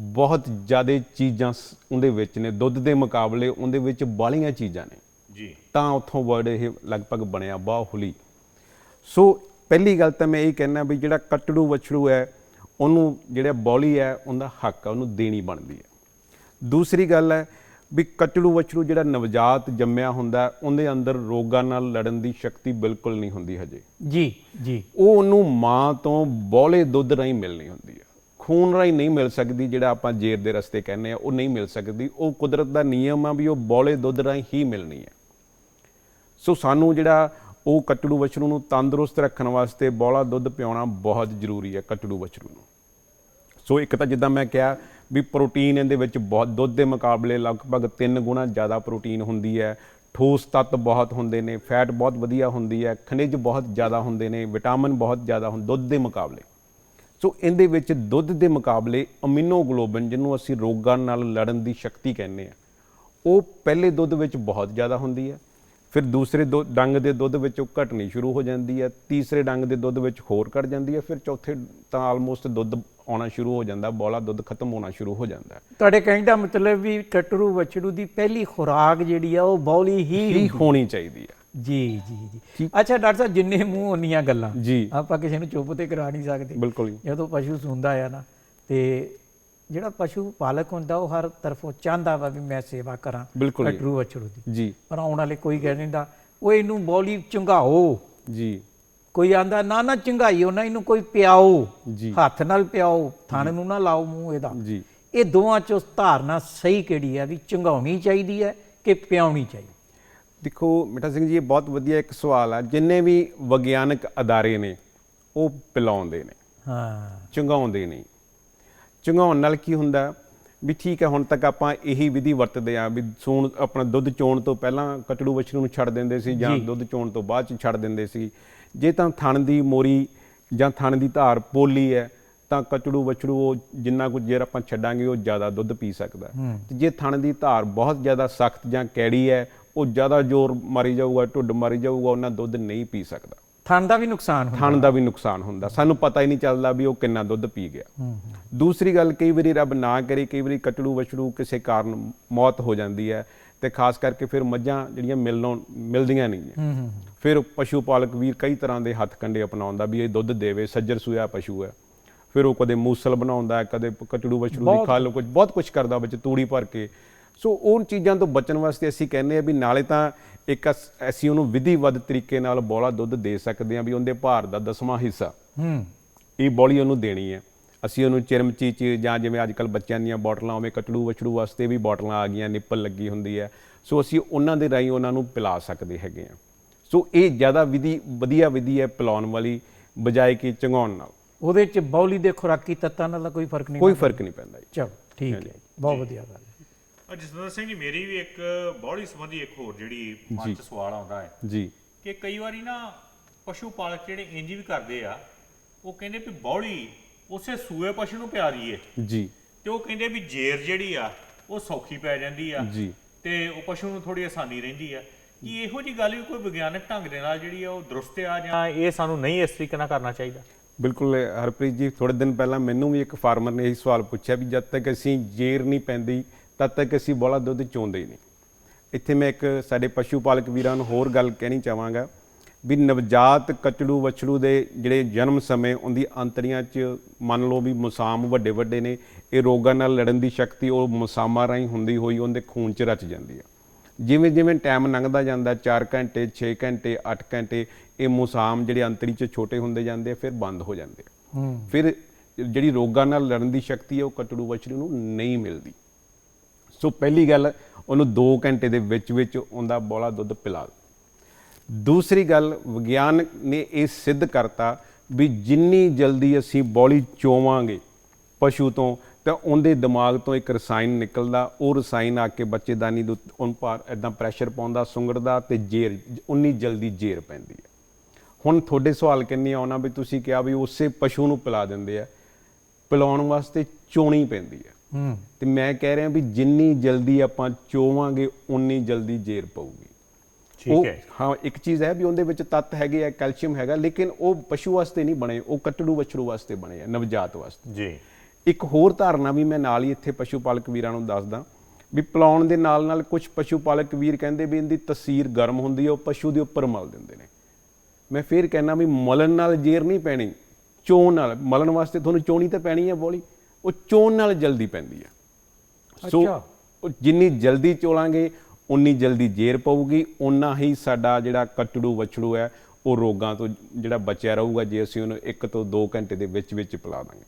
ਬਹੁਤ ਜ਼ਿਆਦਾ ਚੀਜ਼ਾਂ ਉਹਦੇ ਵਿੱਚ ਨੇ ਦੁੱਧ ਦੇ ਮੁਕਾਬਲੇ ਉਹਦੇ ਵਿੱਚ ਬਾਲੀਆਂ ਚੀਜ਼ਾਂ ਨੇ। ਜੀ। ਤਾਂ ਉੱਥੋਂ ਵਰਡ ਇਹ ਲਗਭਗ ਬਣਿਆ ਬਾਹੁਲੀ। ਸੋ ਪਹਿਲੀ ਗੱਲ ਤਾਂ ਮੈਂ ਇਹ ਕਹਿਣਾ ਵੀ ਜਿਹੜਾ ਕਟੜੂ ਵਛੜੂ ਹੈ ਉਹਨੂੰ ਜਿਹੜਾ ਬੌਲੀ ਹੈ ਉਹਦਾ ਹੱਕ ਹੈ ਉਹਨੂੰ ਦੇਣੀ ਬਣਦੀ ਹੈ। ਦੂਸਰੀ ਗੱਲ ਹੈ ਵੀ ਕਚੜੂ ਵਛੜੂ ਜਿਹੜਾ ਨਵਜਾਤ ਜੰਮਿਆ ਹੁੰਦਾ ਉਹਦੇ ਅੰਦਰ ਰੋਗਾਂ ਨਾਲ ਲੜਨ ਦੀ ਸ਼ਕਤੀ ਬਿਲਕੁਲ ਨਹੀਂ ਹੁੰਦੀ ਹਜੇ। ਜੀ ਜੀ। ਉਹ ਉਹਨੂੰ ਮਾਂ ਤੋਂ ਬੋਲੇ ਦੁੱਧ ਰਾਹੀਂ ਮਿਲਣੀ ਹੁੰਦੀ ਹੈ। ਖੂਨ ਰਾਹੀਂ ਨਹੀਂ ਮਿਲ ਸਕਦੀ ਜਿਹੜਾ ਆਪਾਂ ਜੇਰ ਦੇ ਰਸਤੇ ਕਹਿੰਦੇ ਆ ਉਹ ਨਹੀਂ ਮਿਲ ਸਕਦੀ। ਉਹ ਕੁਦਰਤ ਦਾ ਨਿਯਮ ਆ ਵੀ ਉਹ ਬੋਲੇ ਦੁੱਧ ਰਾਹੀਂ ਹੀ ਮਿਲਣੀ ਹੈ। ਸੋ ਸਾਨੂੰ ਜਿਹੜਾ ਉਹ ਕਟੜੂ ਵਛਰੂ ਨੂੰ ਤੰਦਰੁਸਤ ਰੱਖਣ ਵਾਸਤੇ ਬੋਲਾ ਦੁੱਧ ਪਿਆਉਣਾ ਬਹੁਤ ਜ਼ਰੂਰੀ ਹੈ ਕਟੜੂ ਵਛਰੂ ਨੂੰ। ਸੋ ਇੱਕ ਤਾਂ ਜਿੱਦਾਂ ਮੈਂ ਕਿਹਾ ਵੀ ਪ੍ਰੋਟੀਨ ਇਹਦੇ ਵਿੱਚ ਬਹੁਤ, ਦੁੱਧ ਦੇ ਮੁਕਾਬਲੇ ਲਗਭਗ 3 ਗੁਣਾ ਜ਼ਿਆਦਾ ਪ੍ਰੋਟੀਨ ਹੁੰਦੀ ਹੈ। ਠੋਸ ਤੱਤ ਬਹੁਤ ਹੁੰਦੇ ਨੇ, ਫੈਟ ਬਹੁਤ ਵਧੀਆ ਹੁੰਦੀ ਹੈ, ਖਣਿਜ ਬਹੁਤ ਜ਼ਿਆਦਾ ਹੁੰਦੇ ਨੇ, ਵਿਟਾਮਿਨ ਬਹੁਤ ਜ਼ਿਆਦਾ ਹੁੰਦੇ, ਦੁੱਧ ਦੇ ਮੁਕਾਬਲੇ। ਸੋ ਇਹਦੇ ਵਿੱਚ ਦੁੱਧ ਦੇ ਮੁਕਾਬਲੇ ਅਮੀਨੋਗਲੋਬਿਨ, ਜਿਹਨੂੰ ਅਸੀਂ ਰੋਗਾਂ ਨਾਲ ਲੜਨ ਦੀ ਸ਼ਕਤੀ ਕਹਿੰਦੇ ਆ ਉਹ ਪਹਿਲੇ ਦੁੱਧ ਵਿੱਚ ਬਹੁਤ ਜ਼ਿਆਦਾ ਹੁੰਦੀ ਹੈ। ਫਿਰ ਦੂਸਰੇ ਦੁ- ਡੰਗ ਦੇ ਦੁੱਧ ਵਿੱਚ ਉਹ ਘਟਣੀ ਸ਼ੁਰੂ ਹੋ ਜਾਂਦੀ ਹੈ ਤੀਸਰੇ ਡੰਗ ਦੇ ਦੁੱਧ ਵਿੱਚ ਹੋਰ ਘਟ ਜਾਂਦੀ ਹੈ ਫਿਰ ਚੌਥੇ ਤਾਂ ਆਲਮੋਸਟ ਦੁੱਧ ਆਉਣਾ ਸ਼ੁਰੂ ਹੋ ਜਾਂਦਾ ਬੋਲਾ ਦੁੱਧ ਖਤਮ ਹੋਣਾ ਸ਼ੁਰੂ ਹੋ ਜਾਂਦਾ ਤੁਹਾਡੇ ਕਹਿਣ ਦਾ ਮਤਲਬ ਵੀ ਕਟਰੂ ਵਛੜੂ ਦੀ ਪਹਿਲੀ ਖੁਰਾਕ ਜਿਹੜੀ ਆ ਉਹ ਬੌਲੀ ਹੀ ਹੋਣੀ ਚਾਹੀਦੀ ਹੈ। ਜੀ ਜੀ ਜੀ। ਅੱਛਾ ਡਾਕਟਰ ਸਾਹਿਬ ਜਿੰਨੇ ਮੂੰਹ ਉਨੀਆਂ ਗੱਲਾਂ। ਆਪਾਂ ਕਿਸੇ ਨੂੰ ਚੁੱਪ ਤੇ ਕਰਾ ਨਹੀਂ ਸਕਦੇ। ਬਿਲਕੁਲ ਜਦੋਂ ਪਸ਼ੂ ਸੁੰਦਾ ਆ ਨਾ ਤੇ ਜਿਹੜਾ ਪਸ਼ੂ ਪਾਲਕ ਹੁੰਦਾ ਉਹ ਹਰ ਤਰਫੋਂ ਚਾਹੁੰਦਾ ਵਾ ਵੀ ਮੈਂ ਸੇਵਾ ਕਰਾਂ ਬਿਲਕੁਲ। ਕਟਰੂ ਵਛੜੂ ਦੀ। ਜੀ। ਪਰ ਆਉਣ ਵਾਲੇ ਕੋਈ ਕਹਿ ਦਿੰਦਾ ਉਹ ਇਹਨੂੰ ਬੌਲੀ ਚੰਗਾਓ। ਜੀ। ਕੋਈ ਆਂਦਾ ਨਾ ਨਾ ਚੰਗਾਈਓ ਨਾ ਇਹਨੂੰ ਕੋਈ ਪਿਆਓ। ਜੀ। ਹੱਥ ਨਾਲ ਪਿਆਓ ਥਣ ਨੂੰ ਨਾ ਲਾਓ ਮੂੰਹ ਇਹਦਾ। ਜੀ। ਇਹ ਦੋਵਾਂ ਚੋਂ ਧਾਰਨਾ ਸਹੀ ਕਿਹੜੀ ਹੈ ਵੀ ਚੰਗਾਉਣੀ ਚਾਹੀਦੀ ਹੈ ਕਿ ਪਿਆਉਣੀ ਚਾਹੀਦੀ? ਦੇਖੋ ਮਿੱਠਾ ਸਿੰਘ ਜੀ ਇਹ ਬਹੁਤ ਵਧੀਆ ਇੱਕ ਸਵਾਲ ਆ। ਜਿੰਨੇ ਵੀ ਵਿਗਿਆਨਕ ਅਦਾਰੇ ਨੇ ਉਹ ਪਿਲਾਉਂਦੇ ਨੇ। ਹਾਂ। ਚੰਗਾਉਂਦੇ ਨਹੀਂ। ਚੰਗਾਉਣ ਨਾਲ ਕੀ ਹੁੰਦਾ? ਵੀ ਠੀਕ ਹੈ ਹੁਣ ਤੱਕ ਆਪਾਂ ਇਹੀ ਵਿਧੀ ਵਰਤਦੇ ਆ ਵੀ ਸੂਣ ਆਪਣਾ ਦੁੱਧ ਚੋਣ ਤੋਂ ਪਹਿਲਾਂ ਕਟੜੂ ਵਛਰੂ ਨੂੰ ਛੱਡ ਦਿੰਦੇ ਸੀ ਜਾਂ ਦੁੱਧ ਚੋਣ ਤੋਂ ਬਾਅਦ ਚ ਛੱਡ ਦਿੰਦੇ ਸੀ। ਜੇ ਤਾਂ ਥਣ ਦੀ ਮੋਰੀ ਜਾਂ ਥਣ ਦੀ ਧਾਰ ਪੋਲੀ ਹੈ ਤਾਂ ਕਟੜੂ ਵਛੜੂ ਉਹ ਜਿੰਨਾ ਕੁ ਜੇਰ ਆਪਾਂ ਛੱਡਾਂਗੇ ਉਹ ਜ਼ਿਆਦਾ ਦੁੱਧ ਪੀ ਸਕਦਾ। ਤੇ ਜੇ ਥਣ ਦੀ ਧਾਰ ਬਹੁਤ ਜ਼ਿਆਦਾ ਸਖਤ ਜਾਂ ਕੈੜੀ ਹੈ ਉਹ ਜ਼ਿਆਦਾ ਜ਼ੋਰ ਮਾਰੀ ਜਾਊਗਾ ਢੁੱਡ ਮਾਰੀ ਜਾਊਗਾ ਉਹਨਾਂ ਦੁੱਧ ਨਹੀਂ ਪੀ ਸਕਦਾ। ਥਣ ਦਾ ਵੀ ਨੁਕਸਾਨ ਹੁੰਦਾ। ਥਣ ਦਾ ਵੀ ਨੁਕਸਾਨ ਹੁੰਦਾ। ਸਾਨੂੰ ਪਤਾ ਹੀ ਨਹੀਂ ਚੱਲਦਾ ਵੀ ਉਹ ਕਿੰਨਾ ਦੁੱਧ ਪੀ ਗਿਆ। ਦੂਸਰੀ ਗੱਲ ਕਈ ਵਾਰੀ ਰੱਬ ਨਾ ਕਰੇ ਕਈ ਵਾਰੀ ਕਟੜੂ ਵਛੜੂ ਕਿਸੇ ਕਾਰਨ ਮੌਤ ਹੋ ਜਾਂਦੀ ਹੈ ਤੇ ਖਾਸ ਕਰਕੇ ਫਿਰ ਮੱਝਾਂ ਜਿਹੜੀਆਂ ਮਿਲਣੋਂ ਮਿਲਦੀਆਂ ਨਹੀਂ ਹੈ। ਹੂੰ ਹੂੰ ਫਿਰ ਪਸ਼ੂ ਪਾਲਕ ਵੀਰ ਕਈ ਤਰ੍ਹਾਂ ਦੇ ਹੱਥ ਕੰਡੇ ਅਪਣਾਉਂਦਾ ਵੀ ਇਹ ਦੁੱਧ ਦੇਵੇ ਸੱਜਰ ਸੂਆ ਪਸ਼ੂ ਹੈ। ਫਿਰ ਉਹ ਕਦੇ ਮੂਸਲ ਬਣਾਉਂਦਾ ਹੈ ਕਦੇ ਕਟੜੂ ਵਛੜੂ ਦੀ ਖਾਲ ਕੁਝ ਬਹੁਤ ਕੁਝ ਕਰਦਾ ਵਿੱਚ ਤੂੜੀ ਭਰ ਕੇ। ਸੋ ਉਹ ਚੀਜ਼ਾਂ ਤੋਂ ਬਚਣ ਵਾਸਤੇ ਅਸੀਂ ਕਹਿੰਦੇ ਆ ਵੀ ਨਾਲੇ ਤਾਂ ਇੱਕ ਅਸ- ਉਹਨੂੰ ਵਿਧੀਵਤ ਤਰੀਕੇ ਨਾਲ ਬੋਲਾ ਦੁੱਧ ਦੇ ਸਕਦੇ ਆ ਵੀ ਉਹਦੇ ਭਾਰ ਦਾ ਦਸਵਾਂ ਹਿੱਸਾ। ਹੂੰ। ਇਹ ਬੋਲੀ ਉਹਨੂੰ ਦੇਣੀ ਹੈ। ਅਸੀਂ ਉਹਨੂੰ ਚਿਰਮਚੀ ਚ ਜਾਂ ਜਿਵੇਂ ਅੱਜ ਕੱਲ ਬੱਚਿਆਂ ਦੀਆਂ ਬੋਟਲਾਂ ਉਵੇਂ ਕਟੜੂ ਵਛੜੂ ਵਾਸਤੇ ਵੀ ਬੋਟਲਾਂ ਆ ਗਈਆਂ ਨਿੱਪਲ ਲੱਗੀ ਹੁੰਦੀ ਹੈ। ਸੋ ਅਸੀਂ ਉਹਨਾਂ ਦੇ ਰਾਹੀਂ ਉਹਨਾਂ ਨੂੰ ਪਿਲਾ ਸਕਦੇ ਹੈਗੇ ਆ ਸੋ ਇਹ ਜ਼ਿਆਦਾ ਵਿਧੀ ਵਧੀਆ ਵਿਧੀ ਹੈ ਪਿਲਾਉਣ ਵਾਲੀ ਬਜਾਏ ਕਿ ਚੰਗਾਉਣ ਨਾਲ। ਉਹਦੇ ਚ ਬੌਲੀ ਦੇ ਖੁਰਾਕੀ ਤੱਤਾਂ ਨਾਲ ਕੋਈ ਫ਼ਰਕ ਨਹੀਂ ਕੋਈ ਫ਼ਰਕ ਨਹੀਂ ਪੈਂਦਾ ਜੀ। ਚਲੋ ਠੀਕ ਹੈ। ਬਹੁਤ ਵਧੀਆ ਗੱਲ ਜਸਵੰਤ ਸਿੰਘ ਜੀ ਮੇਰੀ ਵੀ ਇੱਕ ਬੌੜੀ ਸੰਬੰਧੀ ਇੱਕ ਹੋਰ ਜਿਹੜੀ ਮਨ ਚ ਸਵਾਲ ਆਉਂਦਾ ਹੈ ਜੀ। ਕਿ ਕਈ ਵਾਰੀ ਨਾ ਪਸ਼ੂ ਪਾਲਕ ਜਿਹੜੇ ਇੰਜ ਵੀ ਕਰਦੇ ਆ ਉਹ ਕਹਿੰਦੇ ਵੀ ਬੌੜੀ ਉਸੇ ਸੂਏ ਪਸ਼ੂ ਨੂੰ ਪਿਆ ਦਈਏ। ਜੀ। ਤੇ ਉਹ ਕਹਿੰਦੇ ਵੀ ਜੇਰ ਜਿਹੜੀ ਆ ਉਹ ਸੌਖੀ ਪੈ ਜਾਂਦੀ ਆ ਜੀ। ਤੇ ਉਹ ਪਸ਼ੂ ਨੂੰ ਥੋੜੀ ਆਸਾਨੀ ਰਹਿੰਦੀ ਆ। ਕੀ ਇਹੋ ਜੀ ਗੱਲ ਵੀ ਕੋਈ ਵਿਗਿਆਨਕ ਢੰਗ ਦੇ ਨਾਲ ਜਿਹੜੀ ਆ ਉਹ ਦਰੁਸਤ ਆ ਜਾਂ ਇਹ ਸਾਨੂੰ ਨਹੀਂ ਇਸ ਤਰੀਕੇ ਨਾਲ ਕਰਨਾ ਚਾਹੀਦਾ? ਬਿਲਕੁਲ ਹਰਪ੍ਰੀਤ ਜੀ ਥੋੜੇ ਦਿਨ ਪਹਿਲਾਂ ਮੈਨੂੰ ਵੀ ਇੱਕ ਫਾਰਮਰ ਨੇ ਇਹ ਸਵਾਲ ਪੁੱਛਿਆ ਵੀ ਜਦ ਤੱਕ ਅਸੀਂ ਜੇਰ ਨਹੀਂ ਪੈਂਦੀ ਤਦ ਤੱਕ ਅਸੀਂ ਬੋਲਾ ਦੁੱਧ ਚੋਂਦੇ ਹੀ ਨਹੀਂ। ਇੱਥੇ ਮੈਂ ਇੱਕ ਸਾਡੇ ਪਸ਼ੂ ਪਾਲਕ ਵੀਰਾਂ ਨੂੰ ਹੋਰ ਗੱਲ ਕਹਿਣੀ ਚਾਹਾਂਗਾ ਵੀ ਨਵਜਾਤ ਕਚੜੂ ਵਛੜੂ ਦੇ ਜਿਹੜੇ ਜਨਮ ਸਮੇਂ ਉਹਦੀ ਅੰਤੜੀਆਂ 'ਚ ਮੰਨ ਲਓ ਵੀ ਮੁਸਾਮ ਵੱਡੇ ਵੱਡੇ ਨੇ ਇਹ ਰੋਗਾਂ ਨਾਲ ਲੜਨ ਦੀ ਸ਼ਕਤੀ ਉਹ ਮੁਸਾਮਾਂ ਰਾਹੀਂ ਹੁੰਦੀ ਹੋਈ ਉਹਦੇ ਖੂਨ 'ਚ ਰਚ ਜਾਂਦੀ ਹੈ ਜਿਵੇਂ ਜਿਵੇਂ ਟਾਈਮ ਲੰਘਦਾ ਜਾਂਦਾ 4 ਘੰਟੇ 6 ਘੰਟੇ 8 ਘੰਟੇ ਇਹ ਮੁਸਾਮ ਜਿਹੜੇ ਅੰਤੜੀ 'ਚ ਛੋਟੇ ਹੁੰਦੇ ਜਾਂਦੇ ਆ, ਫਿਰ ਬੰਦ ਹੋ ਜਾਂਦੇ ਆ। ਫਿਰ ਜਿਹੜੀ ਰੋਗਾਂ ਨਾਲ ਲੜਨ ਦੀ ਸ਼ਕਤੀ ਹੈ ਉਹ ਕਟੜੂ ਵਛਰੂ ਨੂੰ ਨਹੀਂ ਮਿਲਦੀ। ਸੋ ਪਹਿਲੀ ਗੱਲ, ਉਹਨੂੰ 2 ਘੰਟੇ ਦੇ ਵਿੱਚ ਵਿੱਚ ਉਹਦਾ ਬੋਲਾ ਦੁੱਧ ਪਿਲਾ ਦੂਸਰੀ ਗੱਲ, ਵਿਗਿਆਨ ਨੇ ਇਹ ਸਿੱਧ ਕਰਤਾ ਵੀ ਜਿੰਨੀ ਜਲਦੀ ਅਸੀਂ ਬੋਲੀ ਚੋਵਾਂਗੇ ਪਸ਼ੂ ਤੋਂ, ਤਾਂ ਉਹਦੇ ਦਿਮਾਗ ਤੋਂ ਇੱਕ ਰਸਾਇਣ ਨਿਕਲਦਾ, ਉਹ ਰਸਾਇਣ ਆ ਕੇ ਬੱਚੇਦਾਨੀ ਦੇ ਉੱਤੇ ਉਹਨ ਪਰ ਇਦਾਂ ਪ੍ਰੈਸ਼ਰ ਪਾਉਂਦਾ, ਸੁੰਗੜਦਾ ਤੇ ਜੇਰ, ਉਨੀ ਜਲਦੀ ਜੇਰ ਪੈਂਦੀ ਹੈ। ਹੁਣ ਤੁਹਾਡੇ ਸਵਾਲ ਕਿੰਨੇ ਆਉਣਾ ਵੀ ਤੁਸੀਂ ਕਿਹਾ ਵੀ ਉਸੇ ਪਸ਼ੂ ਨੂੰ ਪਿਲਾ ਦਿੰਦੇ ਆ, ਪਿਲਾਉਣ ਵਾਸਤੇ ਚੋਣੀ ਪੈਂਦੀ ਹੈ। ਹੂੰ। ਤੇ ਮੈਂ ਕਹਿ ਰਿਹਾ ਵੀ ਜਿੰਨੀ ਜਲਦੀ ਆਪਾਂ ਚੋਵਾਂਗੇ ਉਨੀ ਜਲਦੀ ਜੇਰ ਪਊਗੀ। ਠੀਕ ਹੈ। ਹਾਂ ਇੱਕ ਚੀਜ਼ ਹੈ ਵੀ ਉਹਦੇ ਵਿੱਚ ਤੱਤ ਹੈਗੇ ਆ ਕੈਲਸ਼ੀਅਮ ਹੈਗਾ ਲੇਕਿਨ ਉਹ ਪਸ਼ੂ ਵਾਸਤੇ ਨਹੀਂ ਬਣੇ ਉਹ ਕਟੜੂ ਵਛੜੂ ਵਾਸਤੇ ਬਣੇ ਆ ਨਵਜਾਤ ਵਾਸਤੇ। ਜੀ। ਇੱਕ ਹੋਰ ਧਾਰਨਾ ਵੀ ਮੈਂ ਨਾਲ ਹੀ ਇੱਥੇ ਪਸ਼ੂ ਪਾਲਕ ਵੀਰਾਂ ਨੂੰ ਦੱਸਦਾ ਵੀ ਪਿਲਾਉਣ ਦੇ ਨਾਲ ਨਾਲ ਕੁਝ ਪਸ਼ੂ ਪਾਲਕ ਵੀਰ ਕਹਿੰਦੇ ਵੀ ਇਹਦੀ ਤਸੀਰ ਗਰਮ ਹੁੰਦੀ ਹੈ ਉਹ ਪਸ਼ੂ ਦੇ ਉੱਪਰ ਮਲ ਦਿੰਦੇ ਨੇ। ਮੈਂ ਫੇਰ ਕਹਿਣਾ ਵੀ ਮਲਣ ਨਾਲ ਜੇਰ ਨਹੀਂ ਪੈਣੀ ਚੋਣ ਨਾਲ ਮਲਣ ਵਾਸਤੇ ਤੁਹਾਨੂੰ ਚੋਣੀ ਤਾਂ ਪੈਣੀ ਹੈ ਬੋਲੀ। ਉਹ ਚੋਣ ਨਾਲ ਜਲਦੀ ਪੈਂਦੀ ਹੈ ਸੋ। ਉਹ ਜਿੰਨੀ ਜਲਦੀ ਚੋਲਾਂਗੇ ਉਨੀ ਜਲਦੀ ਜੇਰ ਪਊਗੀ। ਉਨਾ ਹੀ ਸਾਡਾ ਜਿਹੜਾ ਕਟੜੂ ਵਛੜੂ ਹੈ ਉਹ ਰੋਗਾਂ ਤੋਂ ਜਿਹੜਾ ਬਚਿਆ ਰਹੂਗਾ ਜੇ ਅਸੀਂ ਉਹਨੂੰ 1 ਤੋਂ 2 ਘੰਟੇ ਦੇ ਵਿੱਚ ਵਿੱਚ ਪਿਲਾ ਦਾਂਗੇ।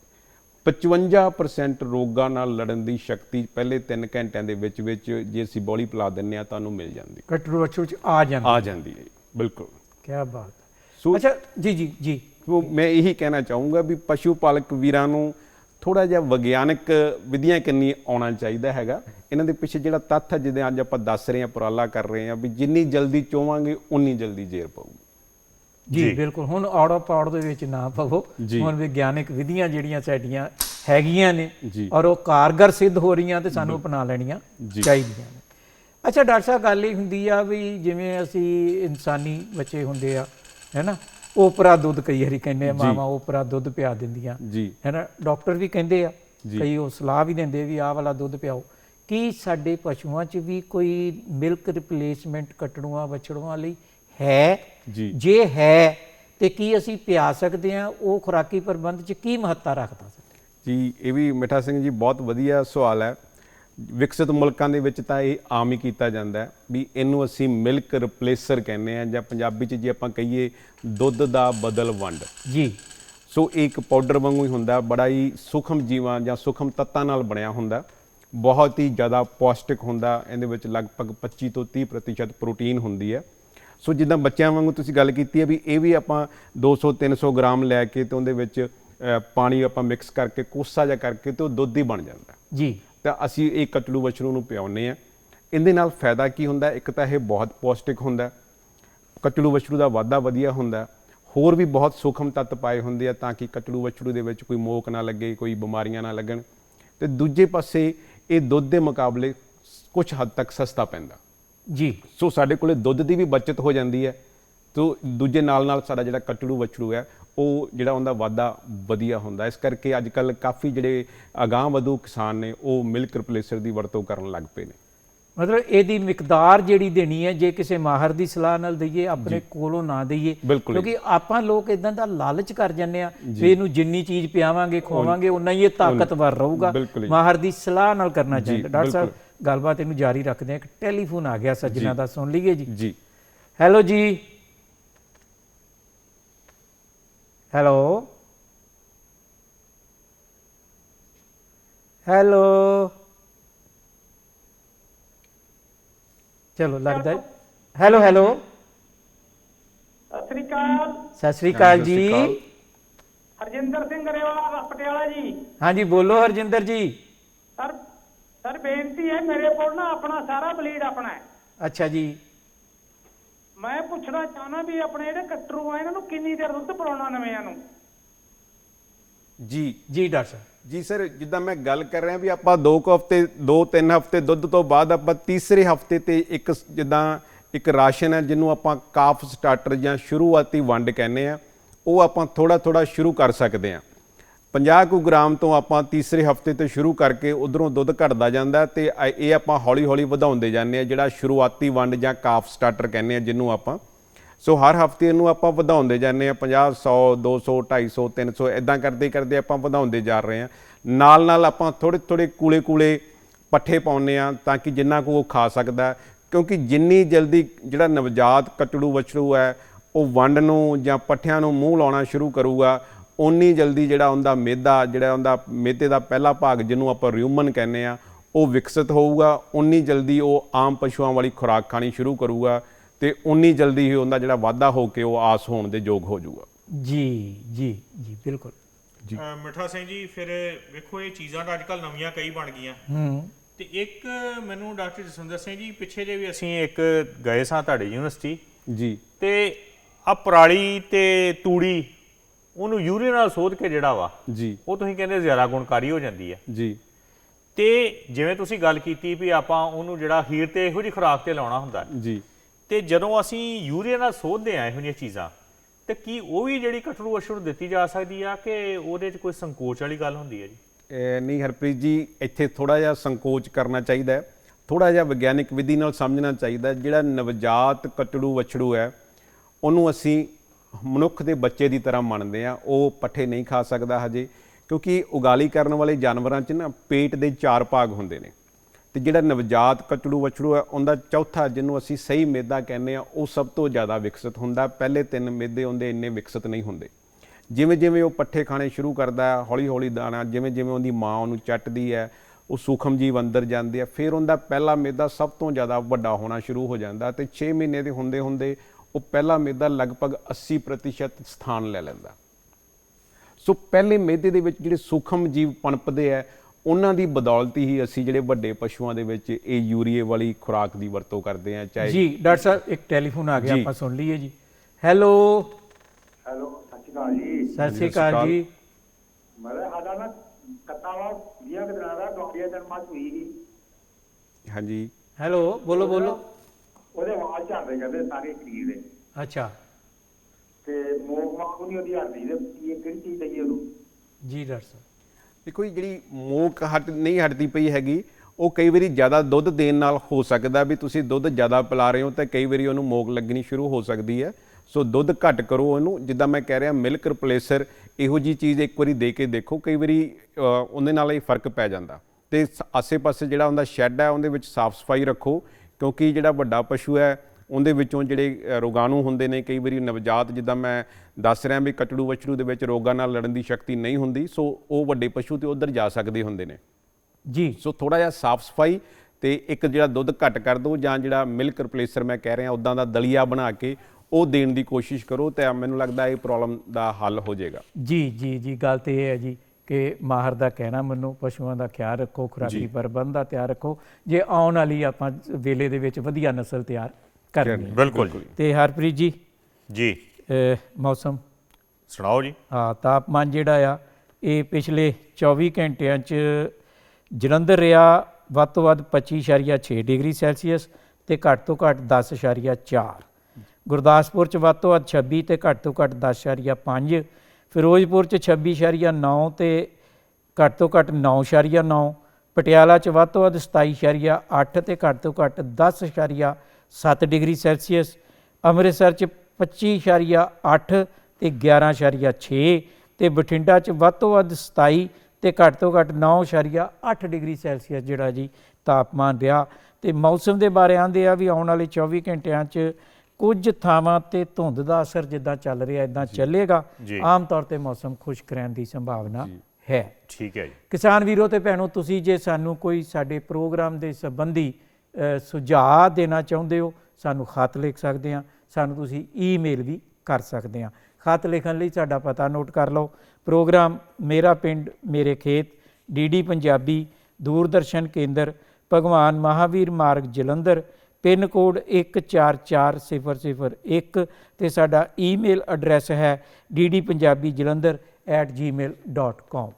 55% ਰੋਗਾਂ ਨਾਲ ਲੜਨ ਦੀ ਸ਼ਕਤੀ ਪਹਿਲੇ 3 ਘੰਟਿਆਂ ਦੇ ਵਿੱਚ ਵਿੱਚ ਜੇ ਅਸੀਂ ਬੋਲੀ ਪਿਲਾ ਦਿੰਨੇ ਆ ਤੁਹਾਨੂੰ ਮਿਲ ਜਾਂਦੀ। ਕਟਰੂ ਅਛੂ ਚ ਆ ਜਾਂਦਾ। ਆ ਜਾਂਦੀ ਹੈ ਬਿਲਕੁਲ। ਕੀ ਬਾਤ। ਅੱਛਾ ਜੀ ਜੀ ਜੀ। ਮੈਂ ਇਹੀ ਕਹਿਣਾ ਚਾਹੂੰਗਾ ਵੀ ਪਸ਼ੂ ਪਾਲਕ ਵੀਰਾਂ ਨੂੰ ਥੋੜਾ ਜਿਹਾ ਵਿਗਿਆਨਕ ਵਿਧੀਆਂ ਕੰਨੀ ਆਉਣਾ ਚਾਹੀਦਾ ਹੈਗਾ ਇਹਨਾਂ ਦੇ ਪਿੱਛੇ ਜਿਹੜਾ ਤੱਥ ਹੈ ਜਿਹਦੇ ਅੱਜ ਆਪਾਂ ਦੱਸ ਰਹੇ ਹਾਂ ਉਪਰਾਲਾ ਕਰ ਰਹੇ ਹਾਂ ਵੀ ਜਿੰਨੀ ਜਲਦੀ ਚੋਵਾਂਗੇ ਉਨੀ ਜਲਦੀ ਜੇਰ ਪਊਗੀ ਜੀ। ਬਿਲਕੁਲ ਹੁਣ ਔੜੋ ਪੌੜ ਦੇ ਵਿੱਚ ਨਾ ਪਵੋ। ਹੁਣ ਵਿਗਿਆਨਿਕ ਵਿਧੀਆਂ ਜਿਹੜੀਆਂ ਸਾਡੀਆਂ ਹੈਗੀਆਂ ਨੇ। ਔਰ ਉਹ ਕਾਰਗਰ ਸਿੱਧ ਹੋ ਰਹੀਆਂ ਤੇ ਸਾਨੂੰ ਅਪਣਾ ਲੈਣੀਆਂ। ਚਾਹੀਦੀਆਂ ਨੇ ਅੱਛਾ ਡਾਕਟਰ ਸਾਹਿਬ ਗੱਲ ਇਹ ਹੁੰਦੀ ਆ ਵੀ ਜਿਵੇਂ ਅਸੀਂ ਇਨਸਾਨੀ ਬੱਚੇ ਹੁੰਦੇ ਆ ਹੈਨਾ ਉਪਰਾ ਦੁੱਧ ਕਈ ਵਾਰੀ ਕਹਿੰਦੇ ਆ ਮਾਵਾਂ ਉਪਰਾ ਦੁੱਧ ਪਿਆ ਦਿੰਦੀਆਂ। ਜੀ। ਹੈਨਾ ਡਾਕਟਰ ਵੀ ਕਹਿੰਦੇ ਆ। ਕਈ ਉਹ ਸਲਾਹ ਵੀ ਦਿੰਦੇ ਵੀ ਆਹ ਵਾਲਾ ਦੁੱਧ ਪਿਆਓ। ਕੀ ਸਾਡੇ ਪਸ਼ੂਆਂ 'ਚ ਵੀ ਕੋਈ ਮਿਲਕ ਰਿਪਲੇਸਮੈਂਟ ਕਟੜੂਆਂ ਵਛੜੂਆਂ ਲਈ ਹੈ? ਜੀ। ਜੇ ਹੈ ਤੇ ਕੀ ਅਸੀਂ ਪਿਆ ਸਕਦੇ ਹਾਂ ਉਹ ਖੁਰਾਕੀ ਪ੍ਰਬੰਧ 'ਚ ਕੀ ਮਹੱਤਤਾ ਰੱਖਦਾ? ਜੀ ਇਹ ਵੀ ਮਿੱਠਾ ਸਿੰਘ ਜੀ ਬਹੁਤ ਵਧੀਆ ਸਵਾਲ ਹੈ। ਵਿਕਸਿਤ ਮੁਲਕਾਂ ਦੇ ਵਿੱਚ ਤਾਂ ਇਹ ਆਮ ਹੀ ਕੀਤਾ ਜਾਂਦਾ ਹੈ ਵੀ ਇਹਨੂੰ ਅਸੀਂ ਮਿਲਕ ਰਿਪਲੇਸਰ ਕਹਿੰਦੇ ਆ ਜਾਂ ਪੰਜਾਬੀ 'ਚ ਜੇ ਆਪਾਂ ਕਹੀਏ ਦੁੱਧ ਦਾ ਬਦਲ ਵੰਡ। ਜੀ। ਸੋ ਇਹ ਇੱਕ ਪਾਊਡਰ ਵਾਂਗੂ ਹੀ ਹੁੰਦਾ ਬੜਾ ਹੀ ਸੂਖਮ ਜੀਵਾਂ ਜਾਂ ਸੂਖਮ ਤੱਤਾਂ ਨਾਲ ਬਣਿਆ ਹੁੰਦਾ ਬਹੁਤ ਹੀ ਜ਼ਿਆਦਾ ਪੌਸ਼ਟਿਕ ਹੁੰਦਾ ਇਹਦੇ ਵਿੱਚ ਲਗਭਗ 25 ਤੋਂ 30% ਪ੍ਰਤੀਸ਼ਤ ਪ੍ਰੋਟੀਨ ਹੁੰਦੀ ਹੈ। ਸੋ ਜਿੱਦਾਂ ਬੱਚਿਆਂ ਵਾਂਗੂ ਤੁਸੀਂ ਗੱਲ ਕੀਤੀ ਹੈ ਵੀ ਇਹ ਵੀ ਆਪਾਂ 200 300 ਗ੍ਰਾਮ ਲੈ ਕੇ ਤੇ ਉਹਦੇ ਵਿੱਚ ਪਾਣੀ ਆਪਾਂ ਮਿਕਸ ਕਰਕੇ ਕੋਸਾ ਜਿਹਾ ਕਰਕੇ ਤੇ ਉਹ ਦੁੱਧ ਹੀ ਬਣ ਜਾਂਦਾ। ਜੀ। ਤਾਂ ਅਸੀਂ ਇਹ ਕਟੜੂ ਵਛਰੂ ਨੂੰ ਪਿਆਉਂਦੇ ਆ ਇਹਦੇ ਨਾਲ ਫਾਇਦਾ ਕੀ ਹੁੰਦਾ? ਇੱਕ ਤਾਂ ਇਹ ਬਹੁਤ ਪੌਸ਼ਟਿਕ ਹੁੰਦਾ ਕਟੜੂ ਵਛਰੂ ਦਾ ਵਾਧਾ ਵਧੀਆ ਹੁੰਦਾ ਹੋਰ ਵੀ ਬਹੁਤ ਸੂਖਮ ਤੱਤ ਪਾਏ ਹੁੰਦੇ ਆ ਤਾਂ ਕਿ ਕਟੜੂ ਵਛਰੂ ਦੇ ਵਿੱਚ ਕੋਈ ਮੋਕ ਨਾ ਲੱਗੇ ਕੋਈ ਬਿਮਾਰੀਆਂ ਨਾ ਲੱਗਣ। ਤੇ ਦੂਜੇ ਪਾਸੇ ਇਹ ਦੁੱਧ ਦੇ ਮੁਕਾਬਲੇ ਕੁਝ ਹੱਦ ਤੱਕ ਸਸਤਾ ਪੈਂਦਾ। ਜੀ। ਸੋ ਸਾਡੇ ਕੋਲੇ ਦੁੱਧ ਦੀ ਵੀ ਬਚਤ ਹੋ ਜਾਂਦੀ ਹੈ। ਤੋ ਦੂਜੇ ਨਾਲ ਨਾਲ ਸਾਡਾ ਜਿਹੜਾ ਕਟੜੂ ਵਛੜੂ ਹੈ ਉਹ ਜਿਹੜਾ ਉਹਦਾ ਵਾਧਾ ਵਧੀਆ ਹੁੰਦਾ। ਇਸ ਕਰਕੇ ਅੱਜ ਕੱਲ ਕਾਫੀ ਜਿਹੜੇ ਅਗਾਂਹ ਵਧੂ ਕਿਸਾਨ ਨੇ ਉਹ ਮਿਲਕ ਰਿਪਲੇਸਰ ਦੀ ਵਰਤੋਂ ਕਰਨ ਲੱਗ ਪਏ ਨੇ। ਮਤਲਬ ਇਹਦੀ ਮਿਕਦਾਰ ਜਿਹੜੀ ਦੇਣੀ ਹੈ ਜੇ ਕਿਸੇ ਮਾਹਰ ਦੀ ਸਲਾਹ ਨਾਲ ਦਈਏ ਆਪਣੇ ਕੋਲੋਂ ਨਾ ਦਈਏ। ਕਿਉਂਕਿ ਆਪਾਂ ਲੋਕ ਇਦਾਂ ਦਾ ਲਾਲਚ ਕਰ ਜੰਨੇ ਆ ਵੀ ਇਹਨੂੰ ਜਿੰਨੀ ਚੀਜ਼ ਪਿਆਵਾਂਗੇ ਖਵਾਵਾਂਗੇ ਉਨਾ ਹੀ ਇਹ ਤਾਕਤਵਰ ਰਹੂਗਾ। ਮਾਹਰ ਦੀ ਸਲਾਹ ਨਾਲ ਕਰਨਾ ਚਾਹੀਦਾ। ਡਾਕਟਰ ਸਾਹਿਬ। ਗੱਲਬਾਤ ਇਹਨੂੰ ਜਾਰੀ ਰੱਖਦੇ ਆ ਇੱਕ ਟੈਲੀਫੋਨ ਆ ਗਿਆ ਸੱਜਣਾ ਦਾ ਸੁਣ ਲਈਏ ਜੀ। ਜੀ। ਹੈਲੋ ਜੀ। ਹੈਲੋ ਹੈਲੋ ਚਲੋ ਲੱਗਦਾ ਹੈ। ਹੈਲੋ ਹੈਲੋ ਸਤਿ ਸ੍ਰੀ ਅਕਾਲ। ਸਤਿ ਸ੍ਰੀ ਅਕਾਲ ਸਤਿ ਸ਼੍ਰੀ ਜੀ। ਹਰਜਿੰਦਰ ਸਿੰਘ ਗਰੇਵਾਲ ਪਟਿਆਲਾ ਜੀ। ਹਾਂਜੀ ਬੋਲੋ ਹਰਜਿੰਦਰ ਜੀ। ਸਰ ਸਰ ਬੇਨਤੀ ਹੈ ਮੇਰੇ ਕੋਲ ਨਾ ਆਪਣਾ ਸਾਰਾ ਬਲੀਡ ਆਪਣਾ ਹੈ। ਅੱਛਾ ਜੀ। ਮੈਂ ਪੁੱਛਣਾ ਚਾਹਨਾ ਵੀ ਆਪਣੇ ਜਿਹੜੇ ਕਟਰੂ ਆ ਇਹਨਾਂ ਨੂੰ ਕਿੰਨੀ ਦੇਰ ਦੁੱਧ ਪਿਲਾਉਣਾ ਨਵਿਆਂ ਨੂੰ? ਜੀ। ਜੀ ਡਾਕਟਰ ਸਾਹਿਬ। ਜੀ ਸਰ ਜਿੱਦਾਂ ਮੈਂ ਗੱਲ ਕਰ ਰਿਹਾ ਵੀ ਆਪਾਂ 2 ਕੁ ਹਫ਼ਤੇ 2-3 ਹਫ਼ਤੇ ਦੁੱਧ ਤੋਂ ਬਾਅਦ ਆਪਾਂ ਤੀਸਰੇ ਹਫ਼ਤੇ ਤੇ ਇੱਕ ਜਿੱਦਾਂ ਇੱਕ ਰਾਸ਼ਨ ਹੈ ਜਿਹਨੂੰ ਆਪਾਂ ਕਾਫ ਸਟਾਰਟਰ ਜਾਂ ਸ਼ੁਰੂਆਤੀ ਵੰਡ ਕਹਿੰਦੇ ਆ ਉਹ ਆਪਾਂ ਥੋੜਾ ਥੋੜਾ ਸ਼ੁਰੂ ਕਰ ਸਕਦੇ ਆ। 50 ਕੁ ਗ੍ਰਾਮ ਤੋਂ ਆਪਾਂ ਤੀਸਰੇ ਹਫ਼ਤੇ ਤੋਂ ਸ਼ੁਰੂ ਕਰਕੇ ਉਧਰੋਂ ਦੁੱਧ ਘਟਦਾ ਜਾਂਦਾ ਤੇ ਅ ਇਹ ਆਪਾਂ ਹੌਲੀ ਹੌਲੀ ਵਧਾਉਂਦੇ ਜਾਂਦੇ ਆ ਜਿਹੜਾ ਸ਼ੁਰੂਆਤੀ ਵੰਡ ਜਾਂ ਕਾਫ ਸਟਾਰਟਰ ਕਹਿੰਦੇ ਆ ਜਿਹਨੂੰ ਆਪਾਂ ਸੋ ਹਰ ਹਫ਼ਤੇ ਇਹਨੂੰ ਆਪਾਂ ਵਧਾਉਂਦੇ ਜਾਂਦੇ ਆ 50 100 200 250 300 ਇਦਾਂ ਕਰਦੇ ਕਰਦੇ ਆਪਾਂ ਵਧਾਉਂਦੇ ਜਾ ਰਹੇ ਆ ਨਾਲ ਨਾਲ ਆਪਾਂ ਥੋੜੇ ਥੋੜੇ ਕੂਲੇ ਕੂਲੇ ਪੱਠੇ ਪਾਉਂਦੇ ਆ ਤਾਂ ਕਿ ਜਿੰਨਾ ਕੁ ਉਹ ਖਾ ਸਕਦਾ ਹੈ। ਕਿਉਂਕਿ ਜਿੰਨੀ ਜਲਦੀ ਜਿਹੜਾ ਨਵਜਾਤ ਕਟੜੂ ਵਛੜੂ ਹੈ, ਉਹ ਵੰਡ ਨੂੰ ਜਾਂ ਪੱਠਿਆਂ ਨੂੰ ਮੂੰਹ ਲਾਉਣਾ ਸ਼ੁਰੂ ਕਰੂਗਾ ਓਨੀ ਜਲਦੀ ਜਿਹੜਾ ਉਹਦਾ ਮੇਦਾ ਜਿਹੜਾ ਉਹਦਾ ਮੇਦੇ ਦਾ ਪਹਿਲਾ ਭਾਗ ਜਿਹਨੂੰ ਆਪਾਂ ਰਿਊਮਨ ਕਹਿੰਦੇ ਆ ਉਹ ਵਿਕਸਿਤ ਹੋਊਗਾ ਓਨੀ ਜਲਦੀ ਉਹ ਆਮ ਪਸ਼ੂਆਂ ਵਾਲੀ ਖੁਰਾਕ ਖਾਣੀ ਸ਼ੁਰੂ ਕਰੂਗਾ ਤੇ ਉਨੀ ਜਲਦੀ ਹੀ ਉਹਦਾ ਜਿਹੜਾ ਵਾਧਾ ਹੋ ਕੇ ਉਹ ਆਸ ਹੋਣ ਦੇ ਯੋਗ ਹੋ ਜਾਊਗਾ। ਜੀ ਜੀ ਜੀ ਬਿਲਕੁਲ। ਜੀ। ਮਿੱਠਾ ਸਿੰਘ ਜੀ ਫਿਰ ਵੇਖੋ ਇਹ ਚੀਜ਼ਾਂ ਤਾਂ ਅੱਜਕੱਲ ਨਵੀਆਂ ਕਈ ਬਣ ਗਈਆਂ। ਹੂੰ। ਤੇ ਇੱਕ ਮੈਨੂੰ ਡਾਕਟਰ ਜਸਵਿੰਦਰ ਸਿੰਘ ਜੀ ਪਿੱਛੇ ਜੇ ਵੀ ਅਸੀਂ ਇੱਕ ਗਏ ਸਾਂ ਤੁਹਾਡੀ ਯੂਨੀਵਰਸਿਟੀ ਜੀ। ਤੇ ਆ ਪਰਾਲੀ ਤੇ ਤੂੜੀ ਉਹਨੂੰ ਯੂਰੀਆ ਨਾਲ ਸੋਧ ਕੇ ਜਿਹੜਾ ਵਾ ਜੀ। ਉਹ ਤੁਸੀਂ ਕਹਿੰਦੇ ਜ਼ਿਆਦਾ ਗੁਣਕਾਰੀ ਹੋ ਜਾਂਦੀ ਹੈ। ਜੀ। ਤੇ ਜਿਵੇਂ ਤੁਸੀਂ ਗੱਲ ਕੀਤੀ ਵੀ ਆਪਾਂ ਉਹਨੂੰ ਜਿਹੜਾ ਹੀਰ ਤੇ ਇਹੋ ਜਿਹੀ ਖੁਰਾਕ ਤੇ ਲਾਉਣਾ ਹੁੰਦਾ। ਜੀ। ਤੇ ਜਦੋਂ ਅਸੀਂ ਯੂਰੀਆ ਨਾਲ ਸੋਧਦੇ ਆ ਇਹੋ ਜਿਹੀਆਂ ਚੀਜ਼ਾਂ ਤੇ ਕੀ ਉਹ ਵੀ ਜਿਹੜੀ ਕਟਰੂ ਅਸ਼ਰ ਦਿੱਤੀ ਜਾ ਸਕਦੀ ਆ ਕਿ ਉਹਦੇ 'ਚ ਕੋਈ ਸੰਕੋਚ ਵਾਲੀ ਗੱਲ ਹੁੰਦੀ ਹੈ ਜੀ? ਨਹੀਂ ਹਰਪ੍ਰੀਤ ਜੀ ਇੱਥੇ ਥੋੜਾ ਜਿਹਾ ਸੰਕੋਚ ਕਰਨਾ ਚਾਹੀਦਾ ਹੈ। ਥੋੜਾ ਜਿਹਾ ਵਿਗਿਆਨਿਕ ਵਿਧੀ ਨਾਲ ਸਮਝਣਾ ਚਾਹੀਦਾ। ਜਿਹੜਾ ਨਵਜਾਤ ਕਟੜੂ ਵਛੜੂ ਹੈ ਉਹਨੂੰ ਅਸੀਂ ਮਨੁੱਖ ਦੇ ਬੱਚੇ ਦੀ ਤਰ੍ਹਾਂ ਮੰਨਦੇ ਆ, ਉਹ ਪੱਠੇ ਨਹੀਂ ਖਾ ਸਕਦਾ ਹਜੇ, ਕਿਉਂਕਿ ਉਗਾਲੀ ਕਰਨ ਵਾਲੇ ਜਾਨਵਰਾਂ 'ਚ ਨਾ ਪੇਟ ਦੇ ਚਾਰ ਭਾਗ ਹੁੰਦੇ ਨੇ। ਤੇ ਜਿਹੜਾ ਨਵਜਾਤ ਕਚੜੂ ਵਛੜੂ ਹੈ ਉਹਦਾ ਚੌਥਾ ਜਿਹਨੂੰ ਅਸੀਂ ਸਹੀ ਮੇਦਾ ਕਹਿੰਦੇ ਆ, ਉਹ ਸਭ ਤੋਂ ਜ਼ਿਆਦਾ ਵਿਕਸਿਤ ਹੁੰਦਾ। ਪਹਿਲੇ ਤਿੰਨ ਮੇਦੇ ਉਹਦੇ ਇੰਨੇ ਵਿਕਸਿਤ ਨਹੀਂ ਹੁੰਦੇ। ਜਿਵੇਂ ਜਿਵੇਂ ਉਹ ਪੱਠੇ ਖਾਣੇ ਸ਼ੁਰੂ ਕਰਦਾ ਹੈ ਹੌਲੀ ਹੌਲੀ ਦਾਣਾ, ਜਿਵੇਂ ਜਿਵੇਂ ਉਹਦੀ ਮਾਂ ਉਹਨੂੰ ਚੱਟਦੀ ਹੈ, ਉਹ ਸੂਖਮ ਜੀਵ ਅੰਦਰ ਜਾਂਦੇ ਆ, ਫਿਰ ਉਹਦਾ ਪਹਿਲਾ ਮੇਦਾ ਸਭ ਤੋਂ ਜ਼ਿਆਦਾ ਵੱਡਾ ਹੋਣਾ ਸ਼ੁਰੂ ਹੋ ਜਾਂਦਾ। ਤੇ 6 ਮਹੀਨੇ ਦੇ ਹੁੰਦੇ ਹੁੰਦੇ ਉਹ ਪਹਿਲਾ ਮੇਦਾ ਲਗਭਗ 80% ਸਥਾਨ ਲੈ ਲੈਂਦਾ। ਸੋ ਪਹਿਲੇ ਮੇਦੇ ਦੇ ਵਿੱਚ ਜਿਹੜੇ ਸੂਖਮ ਜੀਵ ਪਣਪਦੇ ਆ ਉਹਨਾਂ ਦੀ ਬਦੌਲਤ ਹੀ ਅਸੀਂ ਜਿਹੜੇ ਵੱਡੇ ਪਸ਼ੂਆਂ ਦੇ ਵਿੱਚ ਇਹ ਯੂਰੀਏ ਵਾਲੀ ਖੁਰਾਕ ਦੀ ਵਰਤੋਂ ਕਰਦੇ ਆ ਚਾਹੇ ਜੀ ਡਾਕਟਰ ਸਾਹਿਬ ਇੱਕ ਟੈਲੀਫੋਨ ਆ ਗਿਆ। ਆਪਾਂ ਸੁਣ ਲਈਏ ਜੀ। ਹੈਲੋ। ਹੈਲੋ ਸਤਿ ਸ਼੍ਰੀ ਅਕਾਲ ਜੀ। ਸਤਿ ਸ਼੍ਰੀ ਅਕਾਲ ਜੀ। ਮਰੇ ਸਾਡਾ ਨਾ ਕੱਤਾ ਵਾ 20 ਦਿਨਾਂ ਦਾ ਡਾਕਟਰ ਜਨ ਮਾਚ ਹੋਈ ਹਾਂਜੀ। ਹੈਲੋ ਬੋਲੋ ਬੋਲੋ। ਉਹਦੇ ਵਾਲ ਝੜਦੇ ਕਹਿੰਦੇ ਸਾਰੇ ਸਰੀਰ ਦੇ ਅੱਛਾ। ਤੇ ਮੋਕ ਮਾਕ ਨਹੀਂ ਉਹਦੀ ਹੱਡੀ ਦੇ ਇਹ ਕਿਹੜੀ ਚੀਜ਼ ਦਈਏ ਉਹਨੂੰ? ਜੀ ਡਾਕਟਰ ਸਾਹਿਬ ਦੇਖੋ ਜੀ ਜਿਹੜੀ ਮੋਕ ਹਟ ਨਹੀਂ ਹਟਦੀ ਪਈ ਹੈਗੀ ਉਹ ਕਈ ਵਾਰੀ ਜ਼ਿਆਦਾ ਦੁੱਧ ਦੇਣ ਨਾਲ ਹੋ ਸਕਦਾ ਵੀ ਤੁਸੀਂ ਦੁੱਧ ਜ਼ਿਆਦਾ ਪਿਲਾ ਰਹੇ ਹੋ ਤਾਂ ਕਈ ਵਾਰੀ ਉਹਨੂੰ ਮੋਕ ਲੱਗਣੀ ਸ਼ੁਰੂ ਹੋ ਸਕਦੀ ਹੈ। ਸੋ ਦੁੱਧ ਘੱਟ ਕਰੋ ਉਹਨੂੰ ਜਿੱਦਾਂ ਮੈਂ ਕਹਿ ਰਿਹਾ ਮਿਲਕ ਰਿਪਲੇਸਰ ਇਹੋ ਜੀ ਚੀਜ਼ ਇੱਕ ਵਾਰੀ ਦੇ ਕੇ ਦੇਖੋ ਕਈ ਵਾਰੀ ਉਹਦੇ ਨਾਲ ਹੀ ਫ਼ਰਕ ਪੈ ਜਾਂਦਾ। ਤੇ ਆਸੇ-ਪਾਸੇ ਜਿਹੜਾ ਉਹਦਾ ਸ਼ੈੱਡ ਹੈ ਉਹਦੇ ਵਿੱਚ ਸਾਫ਼ ਸਫ਼ਾਈ ਰੱਖੋ ਕਿਉਂਕਿ ਜਿਹੜਾ ਵੱਡਾ ਪਸ਼ੂ ਹੈ ਉਹਦੇ ਵਿੱਚੋਂ ਜਿਹੜੇ ਰੋਗਾਣੂ ਹੁੰਦੇ ਨੇ ਕਈ ਵਾਰੀ ਨਵਜਾਤ ਜਿੱਦਾਂ ਮੈਂ ਦੱਸ ਰਿਹਾ ਵੀ ਕਟੜੂ ਵਛੜੂ ਦੇ ਵਿੱਚ ਰੋਗਾਂ ਨਾਲ ਲੜਨ ਦੀ ਸ਼ਕਤੀ ਨਹੀਂ ਹੁੰਦੀ ਸੋ ਉਹ ਵੱਡੇ ਪਸ਼ੂ ਤੇ ਉਧਰ ਜਾ ਸਕਦੇ ਹੁੰਦੇ ਨੇ। ਜੀ। ਸੋ ਥੋੜਾ ਜਿਹਾ ਸਾਫ਼ ਸਫ਼ਾਈ ਤੇ ਇੱਕ ਜਿਹੜਾ ਦੁੱਧ ਘੱਟ ਕਰ ਦਿਓ ਜਾਂ ਜਿਹੜਾ ਮਿਲਕ ਰਿਪਲੇਸਰ ਮੈਂ ਕਹਿ ਰਿਹਾ ਉਦਾਂ ਦਾ ਦਲੀਆ ਬਣਾ ਕੇ ਉਹ ਦੇਣ ਦੀ ਕੋਸ਼ਿਸ਼ ਕਰੋ ਤੇ ਮੈਨੂੰ ਲੱਗਦਾ ਇਹ ਪ੍ਰੋਬਲਮ ਦਾ ਹੱਲ ਹੋ ਜਾਏਗਾ। ਜੀ ਜੀ ਜੀ ਗੱਲ ਤੇ ਇਹ ਹੈ ਜੀ। ਕਿ ਮਾਹਰ ਦਾ ਕਹਿਣਾ ਮੰਨੋ ਪਸ਼ੂਆਂ ਦਾ ਖਿਆਲ ਰੱਖੋ ਖੁਰਾਕੀ ਪ੍ਰਬੰਧ ਦਾ ਤਿਆਰ ਰੱਖੋ। ਜੇ ਆਉਣ ਵਾਲੀ ਆਪਾਂ ਵੇਲੇ ਦੇ ਵਿੱਚ ਵਧੀਆ ਨਸਲ ਤਿਆਰ ਕਰਨੀ ਬਿਲਕੁਲ ਤੇ ਹਰਪ੍ਰੀਤ ਜੀ ਜੀ। ਮੌਸਮ? ਸੁਣਾਓ ਜੀ। ਹਾਂ ਤਾਪਮਾਨ ਜਿਹੜਾ ਆ ਇਹ ਪਿਛਲੇ 24 ਘੰਟਿਆਂ 'ਚ ਜਲੰਧਰ ਰਿਹਾ ਵੱਧ ਤੋਂ ਵੱਧ 25.6 ਡਿਗਰੀ ਸੈਲਸੀਅਸ ਤੇ ਘੱਟ ਤੋਂ ਘੱਟ 10.4 ਗੁਰਦਾਸਪੁਰ 'ਚ ਵੱਧ ਤੋਂ ਵੱਧ 26 ਤੇ ਘੱਟ ਤੋਂ ਘੱਟ 10.5 ਫਿਰੋਜ਼ਪੁਰ 'ਚ 26.9 ਤੇ ਘੱਟ ਤੋਂ ਘੱਟ 9.9 ਪਟਿਆਲਾ 'ਚ ਵੱਧ ਤੋਂ ਵੱਧ 27.8 ਤੇ ਘੱਟ ਤੋਂ ਘੱਟ 10.7 ਡਿਗਰੀ ਸੈਲਸੀਅਸ, ਅੰਮ੍ਰਿਤਸਰ 'ਚ 25.8 ਤੇ 11.6 ਤੇ ਬਠਿੰਡਾ 'ਚ ਵੱਧ ਤੋਂ ਵੱਧ 27 ਤੇ ਘੱਟ ਤੋਂ ਘੱਟ 9.8 ਡਿਗਰੀ ਸੈਲਸੀਅਸ ਜਿਹੜਾ ਜੀ ਤਾਪਮਾਨ ਰਿਹਾ। ਤੇ ਮੌਸਮ ਦੇ ਬਾਰੇ ਆਂਦੇ ਆ ਵੀ ਆਉਣ ਵਾਲੇ 24 ਘੰਟਿਆਂ 'ਚ ਕੁਝ ਥਾਵਾਂ ਤੇ ਧੁੰਦ ਦਾ ਅਸਰ ਜਿੱਦਾਂ ਚੱਲ ਰਿਹਾ ਇਦਾਂ ਚੱਲੇਗਾ। ਆਮ ਤੌਰ ਤੇ ਮੌਸਮ ਖੁਸ਼ਕ ਰਹਿਣ ਦੀ ਸੰਭਾਵਨਾ ਹੈ। ਠੀਕ ਹੈ ਜੀ। ਕਿਸਾਨ ਵੀਰੋ ਤੇ ਭੈਣੋ ਤੁਸੀਂ ਜੇ ਸਾਨੂੰ ਕੋਈ ਸਾਡੇ ਪ੍ਰੋਗਰਾਮ ਦੇ ਸੰਬੰਧੀ ਸੁਝਾਅ ਦੇਣਾ ਚਾਹੁੰਦੇ ਹੋ ਸਾਨੂੰ ਖਤ ਲਿਖ ਸਕਦੇ ਆ ਸਾਨੂੰ ਤੁਸੀਂ ਈਮੇਲ ਵੀ ਕਰ ਸਕਦੇ ਆ ਖਤ ਲਿਖਣ ਲਈ ਸਾਡਾ ਪਤਾ ਨੋਟ ਕਰ ਲਓ। ਪ੍ਰੋਗਰਾਮ ਮੇਰਾ ਪਿੰਡ ਮੇਰੇ ਖੇਤ ਡੀਡੀ ਪੰਜਾਬੀ ਦੂਰਦਰਸ਼ਨ ਕੇਂਦਰ ਭਗਵਾਨ ਮਹਾਵੀਰ ਮਾਰਗ ਜਲੰਧਰ ਪਿੰਨ ਕੋਡ 144001 ਤੇ ਸਾਡਾ ਈਮੇਲ ਐਡਰੈਸ ਹੈ ddpunjabijalandhar@gmail.com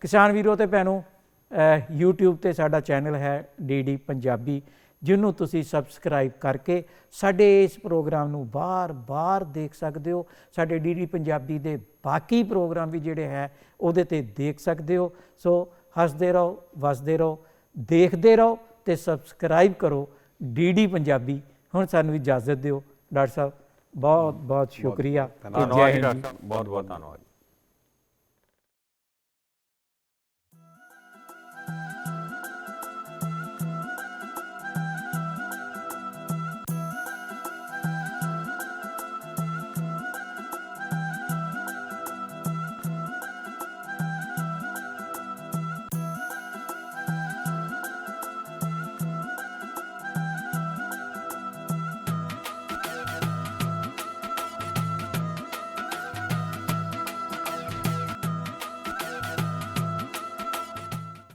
ਕਿਸਾਨ ਵੀਰੋ ਤੇ ਭੈਣੋ ਅਹ, YouTube ਤੇ ਸਾਡਾ ਚੈਨਲ ਹੈ ਡੀਡੀ ਪੰਜਾਬੀ ਜਿਹਨੂੰ ਤੁਸੀਂ ਸਬਸਕ੍ਰਾਈਬ ਕਰਕੇ ਸਾਡੇ ਇਸ ਪ੍ਰੋਗਰਾਮ ਨੂੰ ਬਾਰ-ਬਾਰ ਦੇਖ ਸਕਦੇ ਹੋ। ਸਾਡੇ ਡੀਡੀ ਪੰਜਾਬੀ ਦੇ ਬਾਕੀ ਪ੍ਰੋਗਰਾਮ ਵੀ ਜਿਹੜੇ ਹੈ ਉਹਦੇ ਤੇ ਦੇਖ ਸਕਦੇ ਹੋ। ਸੋ ਹੱਸਦੇ ਰਹੋ ਵਸਦੇ ਰਹੋ ਦੇਖਦੇ ਰਹੋ ਤੇ ਸਬਸਕ੍ਰਾਈਬ ਕਰੋ। ਡੀਡੀ ਪੰਜਾਬੀ ਹੁਣ ਸਾਨੂੰ ਇਜਾਜ਼ਤ ਦਿਓ। ਡਾਕਟਰ ਸਾਹਿਬ ਬਹੁਤ ਬਹੁਤ ਸ਼ੁਕਰੀਆ ਤੇ ਜੈ ਹਿੰਦ। ਬਹੁਤ ਬਹੁਤ ਧੰਨਵਾਦ